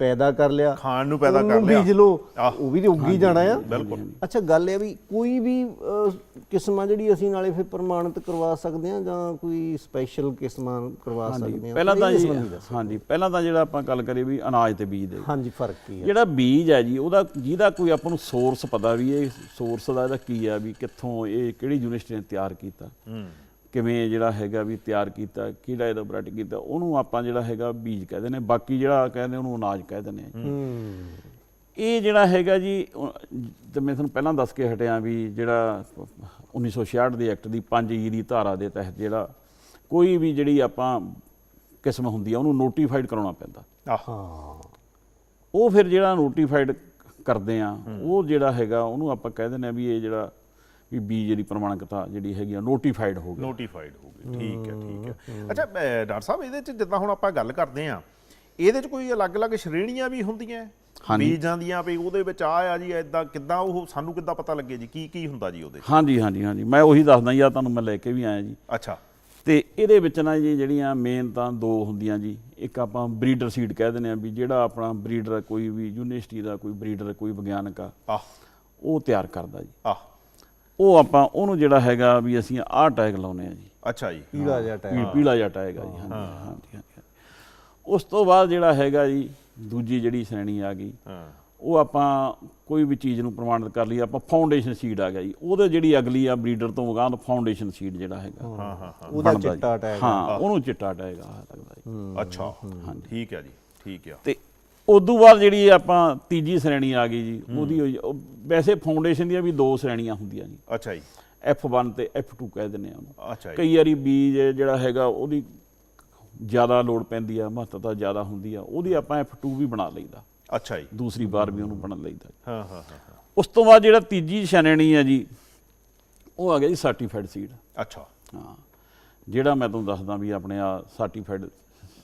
ਪੈਦਾ ਕਰ ਲਿਆ। ਖਾਣ ਨੂੰ ਪੈਦਾ ਕਰ ਲਿਆ। ਬੀਜ ਆਹ। ਉਹ ਵੀ ਤੇ ਉੱਗੀ ਜਾਣਾ ਆ। ਬਿਲਕੁਲ। ਅੱਛਾ ਗੱਲ ਇਹ ਵੀ ਕੋਈ ਵੀ ਕਿਸਮਾਂ ਜਿਹੜੀ ਅਸੀਂ ਨਾਲੇ ਫਿਰ ਪ੍ਰਮਾਣਿਤ ਕਰਵਾ ਸਕਦੇ ਆ ਜਾਂ ਕੋਈ ਸਪੈਸ਼ਲ ਕਿਸਮਾਂ ਕਰਵਾ ਸਕਦੇ ਆ ਪਹਿਲਾਂ ਤਾਂ ਜੀ ਸੰਬੰਧੀ ਦੱਸੋ। ਹਾਂਜੀ ਪਹਿਲਾਂ ਤਾਂ ਜਿਹੜਾ ਆਪਾਂ ਗੱਲ ਕਰੀਏ ਵੀ ਅਨਾਜ ਤੇ ਬੀਜ ਦੇ। ਹਾਂਜੀ ਫ਼ਰਕ ਕੀ ਹੈ ਜਿਹੜਾ ਬੀਜ ਹੈ ਜੀ ਉਹਦਾ ਜਿਹਦਾ ਕੋਈ ਆਪਾਂ ਨੂੰ ਸੋਰਸ ਪਤਾ ਵੀ ਇਹ ਸੋਰਸ ਦਾ ਇਹਦਾ ਕੀ ਆ ਵੀ ਕਿੱਥੋਂ ਇਹ ਕਿਹੜੀ ਯੂਨੀਵਰਸਿਟੀ ਨੇ ਤਿਆਰ ਕੀਤਾ। ਹੂੰ। ਕਿਵੇਂ ਜਿਹੜਾ ਹੈਗਾ ਵੀ ਤਿਆਰ ਕੀਤਾ ਕਿਹੜਾ ਇਹਦਾ ਵੈਰਾਈਟੀ ਕੀਤਾ ਉਹਨੂੰ ਆਪਾਂ ਜਿਹੜਾ ਹੈਗਾ ਬੀਜ ਕਹਿੰਦੇ ਨੇ ਬਾਕੀ ਜਿਹੜਾ ਕਹਿੰਦੇ ਉਹਨੂੰ ਅਨਾਜ ਕਹਿ ਦਿੰਦੇ ਆ ਹੂੰ। ਇਹ ਜਿਹੜਾ ਹੈਗਾ ਜੀ ਤੇ ਮੈਂ ਤੁਹਾਨੂੰ ਪਹਿਲਾਂ ਦੱਸ ਕੇ ਹਟਿਆ ਵੀ ਜਿਹੜਾ 1966 ਦੇ ਐਕਟ ਦੀ 5 ਈ ਦੀ ਧਾਰਾ ਦੇ ਤਹਿਤ ਜਿਹੜਾ ਕੋਈ ਵੀ ਜਿਹੜੀ ਆਪਾਂ ਕਿਸਮ ਹੁੰਦੀ ਆ ਉਹਨੂੰ ਨੋਟੀਫਾਈਡ ਕਰਾਉਣਾ ਪੈਂਦਾ। ਆ ਹਾਂ ਉਹ ਫਿਰ ਜਿਹੜਾ ਨੋਟੀਫਾਈਡ ਕਰਦੇ ਆ ਉਹ ਜਿਹੜਾ ਹੈਗਾ ਉਹਨੂੰ ਆਪਾਂ ਕਹਿ ਦਿੰਦੇ ਆ ਵੀ ਇਹ ਜਿਹੜਾ ਵੀ ਬੀਜ ਦੀ ਪ੍ਰਮਾਣਿਕਤਾ ਜਿਹੜੀ ਹੈਗੀ ਆ ਨੋਟੀਫਾਈਡ ਹੋ ਗਈ। ਨੋਟੀਫਾਈਡ ਹੋ ਗਈ। ਠੀਕ ਹੈ ਠੀਕ ਹੈ। ਅੱਛਾ ਡਾਕਟਰ ਸਾਹਿਬ ਇਹਦੇ ਚ ਜਿੱਦਾਂ ਹੁਣ ਆਪਾਂ ਗੱਲ ਕਰਦੇ ਆ ਇਹਦੇ ਚ ਕੋਈ ਅਲੱਗ-ਅਲੱਗ ਸ਼੍ਰੇਣੀਆਂ ਵੀ ਹੁੰਦੀਆਂ? ਹਾਂਜੀ। ਬੀਜਾਂ ਦੀਆਂ ਵੀ ਉਹਦੇ ਵਿੱਚ ਆ ਆ ਜੀ ਐਦਾਂ ਕਿੱਦਾਂ ਉਹ ਸਾਨੂੰ ਕਿੱਦਾਂ ਪਤਾ ਲੱਗੇ ਜੀ? ਕੀ ਕੀ ਹੁੰਦਾ ਜੀ ਉਹਦੇ? ਹਾਂਜੀ ਹਾਂਜੀ ਹਾਂਜੀ। ਮੈਂ ਉਹੀ ਦੱਸਦਾ ਜੀ ਆ ਤੁਹਾਨੂੰ ਮੈਂ ਲੈ ਕੇ ਵੀ ਆਇਆ ਜੀ। ਅੱਛਾ। ਤੇ ਇਹਦੇ ਵਿੱਚ ਨਾ ਜੀ ਜਿਹੜੀਆਂ ਮੇਨ ਤਾਂ ਦੋ ਹੁੰਦੀਆਂ ਜੀ। ਇੱਕ ਆਪਾਂ ਬਰੀਡਰ ਸੀਡ ਕਹਿ ਦਿੰਦੇ ਆ ਵੀ ਜਿਹੜਾ ਆਪਣਾ ਬਰੀਡਰ ਕੋਈ ਵੀ ਯੂਨੀਵਰਸਿਟੀ ਦਾ ਕੋਈ ਬਰੀਡਰ ਕੋਈ ਵਿਗਿਆਨਕ ਆ ਉਹ ਤਿਆਰ ਕਰਦਾ ਜੀ। ਆਹ। ਉਹ ਆਪਾਂ ਉਹਨੂੰ ਜਿਹੜਾ ਹੈਗਾ ਵੀ ਅਸੀਂ ਆਹ ਟੈਗ ਲਾਉਨੇ ਆ ਜੀ। ਅੱਛਾ ਜੀ। ਪੀਲਾ ਜਿਹਾ ਟਾਇਰ ਪੀਲਾ ਜਿਹਾ ਟੈਗ ਆ ਜੀ ਹਾਂਜੀ ਹਾਂਜੀ ਹਾਂਜੀ ਉਸ ਤੋਂ ਬਾਅਦ ਜਿਹੜਾ ਹੈਗਾ ਜੀ ਦੂਜੀ ਜਿਹੜੀ ਸ਼੍ਰੇਣੀ ਆ ਗਈ ਹਾਂ। ਉਹ ਆਪਾਂ ਕੋਈ ਵੀ ਚੀਜ਼ ਨੂੰ ਪ੍ਰਮਾਣਿਤ ਕਰ ਲਈ ਆਪਾਂ ਫਾਊਂਡੇਸ਼ਨ ਸੀਡ ਆ ਗਿਆ ਜੀ। ਉਹਦੇ ਜਿਹੜੀ ਅਗਲੀ ਆ ਬਰੀਡਰ ਤੋਂ ਅਗਾਂਹ ਫਾਊਂਡੇਸ਼ਨ ਸੀਡ ਜਿਹੜਾ ਹੈਗਾ। ਹਾਂ ਹਾਂ ਹਾਂ। ਉਹਦਾ ਬਣਦਾ ਜੀ। ਚਿੱਟਾ ਟਾਇਰ ਹਾਂ ਉਹਨੂੰ ਚਿੱਟਾ ਟੈਗ ਆ ਲੱਗਦਾ ਜੀ। ਅੱਛਾ। ਠੀਕ ਹੈ ਜੀ ਠੀਕ ਹੈ ਤੇ ਉਦੋਂ ਬਾਅਦ ਜਿਹੜੀ ਆਪਾਂ ਤੀਜੀ ਸ਼੍ਰੇਣੀ ਆ ਗਈ ਜੀ ਉਹਦੀ ਹੋਈ- ਉਹ ਵੈਸੇ ਫਾਊਂਡੇਸ਼ਨ ਦੀਆਂ ਵੀ ਦੋ ਸ਼੍ਰੇਣੀਆਂ ਹੁੰਦੀਆਂ ਜੀ। ਅੱਛਾ ਜੀ। F1 ਤੇ F2 ਕਹਿ ਦਿੰਦੇ ਆ ਉਹਨੂੰ। ਅੱਛਾ ਜੀ। ਕਈ ਵਾਰੀ ਬੀਜ ਜਿਹੜਾ ਹੈਗਾ ਉਹਦੀ ਜ਼ਿਆਦਾ ਲੋੜ ਪੈਂਦੀ ਆ ਮਹੱਤਤਾ ਜ਼ਿਆਦਾ ਹੁੰਦੀ ਆ ਉਹਦੀ ਆਪਾਂ F2 ਵੀ ਬਣਾ ਲਈਦਾ। ਅੱਛਾ ਜੀ। ਦੂਸਰੀ ਵਾਰ ਵੀ ਉਹਨੂੰ ਬਣਾ ਲਈਦਾ ਹਾਂ ਹਾਂ ਹਾਂ ਹਾਂ। ਉਸ ਤੋਂ ਬਾਅਦ ਜਿਹੜਾ ਤੀਜੀ ਸ਼੍ਰੇਣੀ ਆ ਜੀ ਉਹ ਆ ਗਿਆ ਜੀ ਸਰਟੀਫਾਈਡ ਸੀਡ ਅੱਛਾ। ਹਾਂ। ਜਿਹੜਾ ਮੈਂ ਤੁਹਾਨੂੰ ਦੱਸਦਾ ਵੀ ਆਪਣੇ ਆ ਸਰਟੀਫਾਈਡ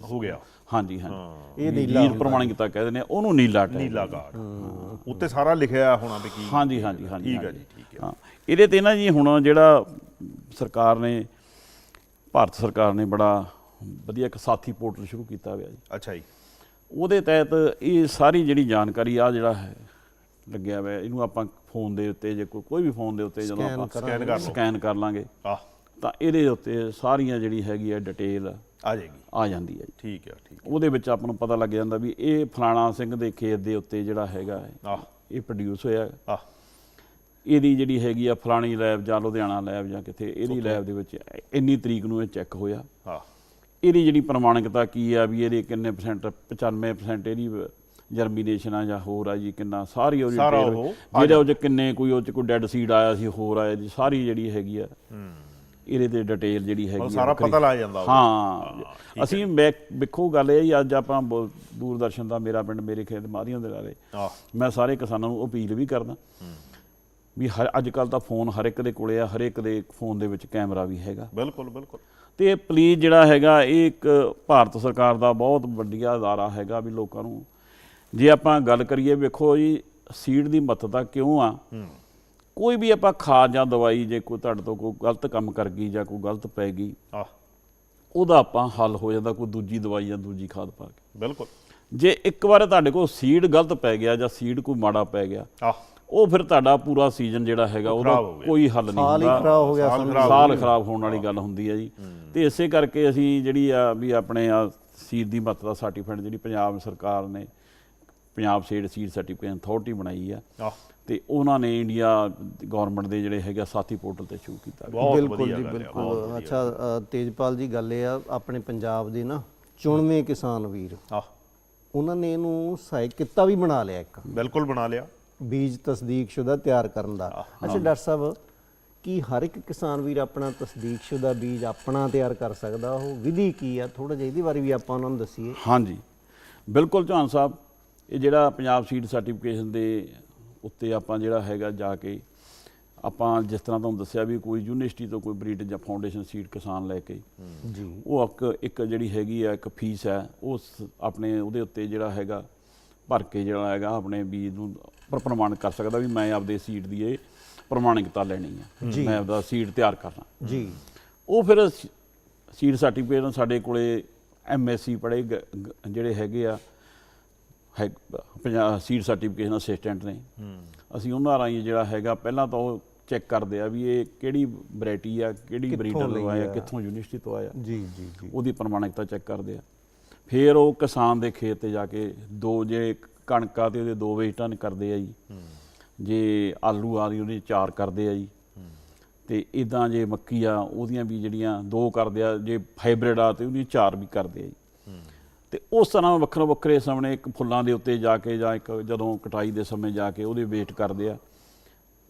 ਹੋ ਗਿਆ। ਹਾਂਜੀ ਹਾਂਜੀ। ਇਹ ਨੀਲਾ ਬੀਜ ਪ੍ਰਮਾਣਿਕਤਾ ਕਹਿ ਦਿੰਦੇ ਆ ਉਹਨੂੰ ਨੀਲਾ ਟੈਗ ਨੀਲਾ ਕਾਰਡ। ਉੱਤੇ ਸਾਰਾ ਲਿਖਿਆ ਹੋਣਾ ਵੀ ਕੀ ਹਾਂਜੀ ਹਾਂਜੀ ਹਾਂਜੀ ਠੀਕ ਹੈ। ਜੀ ਠੀਕ ਹੈ ਹਾਂ। ਇਹਦੇ ਤੇ ਨਾ ਜੀ ਹੁਣ ਜਿਹੜਾ ਸਰਕਾਰ ਨੇ ਭਾਰਤ ਸਰਕਾਰ ਨੇ ਬੜਾ ਵਧੀਆ ਇੱਕ ਸਾਥੀ ਪੋਰਟਲ ਸ਼ੁਰੂ ਕੀਤਾ ਹੋਇਆ ਜੀ। ਅੱਛਾ ਜੀ। ਉਹਦੇ ਤਹਿਤ ਇਹ ਸਾਰੀ ਜਿਹੜੀ ਜਾਣਕਾਰੀ ਆ ਜਿਹੜਾ ਹੈ ਲੱਗਿਆ ਹੋਇਆ ਇਹਨੂੰ ਆਪਾਂ ਫੋਨ ਦੇ ਉੱਤੇ ਜੇ ਕੋਈ ਕੋਈ ਵੀ ਫੋਨ ਦੇ ਉੱਤੇ ਜਦੋਂ ਆਪਾਂ ਸਕੈਨ ਕਰ ਲਓ ਸਕੈਨ ਕਰ ਲਾਂਗੇ। ਤਾਂ ਇਹਦੇ ਉੱਤੇ ਸਾਰੀਆਂ ਜਿਹੜੀ ਹੈਗੀ ਹੈ ਡਿਟੇਲ ਆ ਜਾਏਗੀ। ਆ ਜਾਂਦੀ ਹੈ ਜੀ। ਠੀਕ ਹੈ ਠੀਕ ਉਹਦੇ ਵਿੱਚ ਆਪਾਂ ਨੂੰ ਪਤਾ ਲੱਗ ਜਾਂਦਾ ਵੀ ਇਹ ਫਲਾਣਾ ਸਿੰਘ ਦੇ ਖੇਤ ਦੇ ਉੱਤੇ ਜਿਹੜਾ ਹੈਗਾ ਹੈ, ਆਹ। ਇਹ ਪ੍ਰੋਡਿਊਸ ਹੋਇਆ ਆਹ। ਇਹਦੀ ਜਿਹੜੀ ਹੈਗੀ ਆ ਫਲਾਣੀ ਲੈਬ ਜਾਂ ਲੁਧਿਆਣਾ ਲੈਬ ਜਾਂ ਕਿਤੇ ਇਹਦੀ ਲੈਬ ਦੇ ਵਿੱਚ ਇੰਨੀ ਤਰੀਕ ਨੂੰ ਇਹ ਚੈੱਕ ਹੋਇਆ। ਆਹ। ਇਹਦੀ ਜਿਹੜੀ ਪ੍ਰਮਾਣਿਕਤਾ ਕੀ ਆ ਵੀ ਇਹਦੇ ਕਿੰਨੇ ਪਰਸੈਂਟ 95% ਇਹਦੀ ਜਰਮੀਨੇਸ਼ਨ ਆ ਜਾਂ ਹੋਰ ਆ ਜੀ ਕਿੰਨਾ ਸਾਰੀ ਉਹਦੀ ਜਿਹੜੇ ਉਹ ਚ ਕਿੰਨੇ ਕੋਈ ਉਹ ਚ ਕੋਈ ਡੈੱਡ ਸੀਡ ਆਇਆ ਸੀ ਹੋਰ ਆਇਆ ਜੀ ਸਾਰੀ ਜਿਹੜੀ ਹੈਗੀ ਆ। ਹੂੰ। ਇਹਦੇ ਤੇ ਡਿਟੇਲ ਜਿਹੜੀ ਹੈਗੀ ਸਾਰਾ। ਪਤਾ ਲੱਗ ਜਾਂਦਾ। ਹਾਂ ਅਸੀਂ ਵੇਖੋ ਗੱਲ ਇਹ ਜੀ ਅੱਜ ਆਪਾਂ ਦੂਰਦਰਸ਼ਨ ਦਾ ਮੇਰਾ ਪਿੰਡ ਮੇਰੇ ਖੇਤ ਮਾਧੀਆਂ ਦੇ ਆਹ। ਮੈਂ ਸਾਰੇ ਕਿਸਾਨਾਂ ਨੂੰ ਅਪੀਲ ਵੀ ਕਰਦਾ ਵੀ ਹਰ ਅੱਜ ਕੱਲ ਤਾਂ ਫੋਨ ਹਰ ਇੱਕ ਦੇ ਕੋਲੇ ਆ ਹਰ ਇੱਕ ਦੇ ਫੋਨ ਦੇ ਵਿੱਚ ਕੈਮਰਾ ਵੀ ਹੈਗਾ। ਬਿਲਕੁਲ ਬਿਲਕੁਲ। ਤੇ ਪਲੀਜ਼ ਜਿਹੜਾ ਹੈਗਾ ਇਹ ਇੱਕ ਭਾਰਤ ਸਰਕਾਰ ਦਾ ਬਹੁਤ ਵੱਡੀਆ ਅਦਾਰਾ ਹੈਗਾ ਵੀ ਲੋਕਾਂ ਨੂੰ। ਜੇ ਆਪਾਂ ਗੱਲ ਕਰੀਏ ਵੇਖੋ ਜੀ ਸੀਡ ਦੀ ਮਹੱਤਤਾ ਕਿਉਂ ਆ? ਹੂੰ। ਕੋਈ ਵੀ ਆਪਾਂ ਖਾਦ ਜਾਂ ਦਵਾਈ ਜੇ ਕੋਈ ਤੁਹਾਡੇ ਤੋਂ ਕੋਈ ਗਲਤ ਕੰਮ ਕਰ ਗਈ ਜਾਂ ਕੋਈ ਗਲਤ ਪੈ ਗਈ ਆਹ। ਉਹਦਾ ਆਪਾਂ ਹੱਲ ਹੋ ਜਾਂਦਾ ਕੋਈ ਦੂਜੀ ਦਵਾਈ ਜਾਂ ਦੂਜੀ ਖਾਦ ਪਾ ਕੇ। ਬਿਲਕੁਲ। ਜੇ ਇੱਕ ਵਾਰ ਤੁਹਾਡੇ ਕੋਲ ਸੀਡ ਗਲਤ ਪੈ ਗਿਆ ਜਾਂ ਸੀਡ ਕੋਈ ਮਾੜਾ ਪੈ ਗਿਆ ਆਹ। ਉਹ ਫਿਰ ਤੁਹਾਡਾ ਪੂਰਾ ਸੀਜ਼ਨ ਜਿਹੜਾ ਹੈਗਾ ਉਹਦਾ ਖਰਾਬ ਹੋ ਗਿਆ। ਕੋਈ ਹੱਲ ਨਹੀਂ ਸਾਲ ਹੀ ਹੁੰਦਾ। ਖਰਾਬ ਹੋ ਗਿਆ ਸਾਲ ਸਮਝ ਖਰਾਬ ਸਾਲ ਖਰਾਬ ਹੋਣ ਵਾਲੀ ਗੱਲ ਹੁੰਦੀ ਹੈ ਜੀ। ਤੇ ਇਸੇ ਕਰਕੇ ਅਸੀਂ ਜਿਹੜੀ ਆ ਵੀ ਆਪਣੇ ਆ ਸੀਡ ਦੀ ਮਹੱਤਤਾ ਸਰਟੀਫਿਕੇਟ ਜਿਹੜੀ ਪੰਜਾਬ ਸਰਕਾਰ ਨੇ Punjab seed seed certificate authority ਬਣਾਈ ਆ। ਆਹ। ਤੇ ਉਹਨਾਂ ਨੇ ਇੰਡੀਆ ਗਵਰਨਮੈਂਟ ਦੇ ਜਿਹੜੇ ਹੈਗਾ ਸਾਥੀ ਪੋਰਟਲ ਤੇ ਸ਼ੁਰੂ ਕੀਤਾ। ਬਿਲਕੁਲ ਜੀ ਬਿਲਕੁਲ। ਅੱਛਾ ਤੇਜਪਾਲ ਜੀ ਗੱਲ ਇਹ ਆ ਆਪਣੇ ਪੰਜਾਬ ਦੇ ਨਾ ਚੁਣਵੇਂ ਕਿਸਾਨ ਵੀਰ। ਆਹ। ਉਹਨਾਂ ਨੇ ਇਹਨੂੰ ਸਹਾਇਕ ਕਿੱਤਾ ਵੀ ਬਣਾ ਲਿਆ ਇੱਕ। ਬਿਲਕੁਲ ਬਣਾ ਲਿਆ। ਬੀਜ ਤਸਦੀਕਸ਼ੁਦਾ ਤਿਆਰ ਕਰਨ ਦਾ। ਅੱਛਾ ਡਾਕਟਰ ਸਾਹਿਬ ਕੀ ਹਰ ਇੱਕ ਕਿਸਾਨ ਵੀਰ ਆਪਣਾ ਤਸਦੀਕਸ਼ੁਦਾ ਬੀਜ ਆਪਣਾ ਤਿਆਰ ਕਰ ਸਕਦਾ? ਉਹ ਵਿਧੀ ਕੀ ਆ? ਥੋੜਾ ਜਿਹਾ ਇਹਦੇ ਬਾਰੇ ਵੀ ਆਪਾਂ ਉਹਨਾਂ ਨੂੰ ਦੱਸੀਏ। ਹਾਂਜੀ। ਬਿਲਕੁਲ ਚੌਹਾਨ ਸਾਹਿਬ ਇਹ ਜਿਹੜਾ ਪੰਜਾਬ ਸੀਡ ਸਰਟੀਫਿਕੇਸ਼ਨ ਦੇ ਉੱਤੇ ਆਪਾਂ ਜਿਹੜਾ ਹੈਗਾ ਜਾ ਕੇ ਆਪਾਂ ਜਿਸ ਤਰ੍ਹਾਂ ਤੁਹਾਨੂੰ ਦੱਸਿਆ ਵੀ ਕੋਈ ਯੂਨੀਵਰਸਿਟੀ ਤੋਂ ਕੋਈ ਬਰੀਡ ਜਾਂ ਫਾਊਂਡੇਸ਼ਨ ਸੀਡ ਕਿਸਾਨ ਲੈ ਕੇ ਜੀ। ਉਹ ਇੱਕ ਇੱਕ ਜਿਹੜੀ ਹੈਗੀ ਆ ਇੱਕ ਫੀਸ ਹੈ ਉਹ ਆਪਣੇ ਉਹਦੇ ਉੱਤੇ ਜਿਹੜਾ ਹੈਗਾ ਭਰ ਕੇ ਜਿਹੜਾ ਹੈਗਾ ਆਪਣੇ ਬੀਜ ਨੂੰ ਪ੍ਰ- ਪ੍ਰਮਾਣਿਤ ਕਰ ਸਕਦਾ ਵੀ ਮੈਂ ਆਪਦੇ ਸੀਡ ਦੀ ਇਹ ਪ੍ਰਮਾਣਿਕਤਾ ਲੈਣੀ ਆ। ਮੈਂ ਆਪਦਾ ਸੀਡ ਤਿਆਰ ਕਰਨਾ ਜੀ। ਉਹ ਫਿਰ ਸੀਡ ਸਰਟੀਫਿਕੇਟ ਸਾਡੇ ਕੋਲੇ ਐਮਐਸਸੀ ਗ- ਜਿਹੜੇ ਹੈਗੇ ਆ ਹੈ ਪੰਜਾਬ ਸੀਡ ਸਰਟੀਫਿਕੇਸ਼ਨ ਅਸਿਸਟੈਂਟ ਨੇ। ਅਸੀਂ ਉਹਨਾਂ ਰਾਹੀਂ ਜਿਹੜਾ ਹੈਗਾ ਪਹਿਲਾਂ ਤਾਂ ਉਹ ਚੈੱਕ ਕਰਦੇ ਆ ਵੀ ਇਹ ਕਿਹੜੀ ਵੈਰਾਈਟੀ ਆ ਕਿਹੜੀ ਬਰੀਡਰ ਲਈ ਲਵਾਇਆ ਆ। ਕਿੱਥੋਂ ਯੂਨੀਵਰਸਿਟੀ ਤੋਂ ਆਇਆ। ਜੀ ਜੀ ਜੀ। ਉਹਦੀ ਪ੍ਰਮਾਣਿਕਤਾ ਚੈੱਕ ਕਰਦੇ ਆ। ਫਿਰ ਉਹ ਕਿਸਾਨ ਦੇ ਖੇਤ ਤੇ ਜਾ ਕੇ ਦੋ ਜੇ ਕਣਕਾਂ ਤੇ ਉਹਦੇ ਦੋ ਵੇਚ ਟਨ ਕਰਦੇ ਆ ਜੀ। ਜੇ ਆਲੂ ਆ ਦੀ ਉਹਦੇ ਚਾਰ ਕਰਦੇ ਆ ਜੀ। ਤੇ ਇਦਾਂ ਜੇ ਮੱਕੀ ਆ ਉਹਦੀਆਂ ਵੀ ਜਿਹੜੀਆਂ ਦੋ ਕਰਦੇ ਆ ਜੇ ਹਾਈਬ੍ਰਿਡ ਆ ਤੇ ਉਹਦੀਆਂ ਚਾਰ ਵੀ ਕਰਦੇ ਆ ਜੀ। ਤੇ ਉਸ ਤਰ੍ਹਾਂ ਵੱਖਰੋ ਵੱਖਰੇ ਸਾਹਮਣੇ ਇੱਕ ਫੁੱਲਾਂ ਦੇ ਉੱਤੇ ਜਾ ਕੇ ਜਾਂ ਇੱਕ ਜਦੋਂ ਕਟਾਈ ਦੇ ਸਮੇਂ ਜਾ ਕੇ ਉਹਦੇ ਵੇਟ ਕਰਦੇ ਆ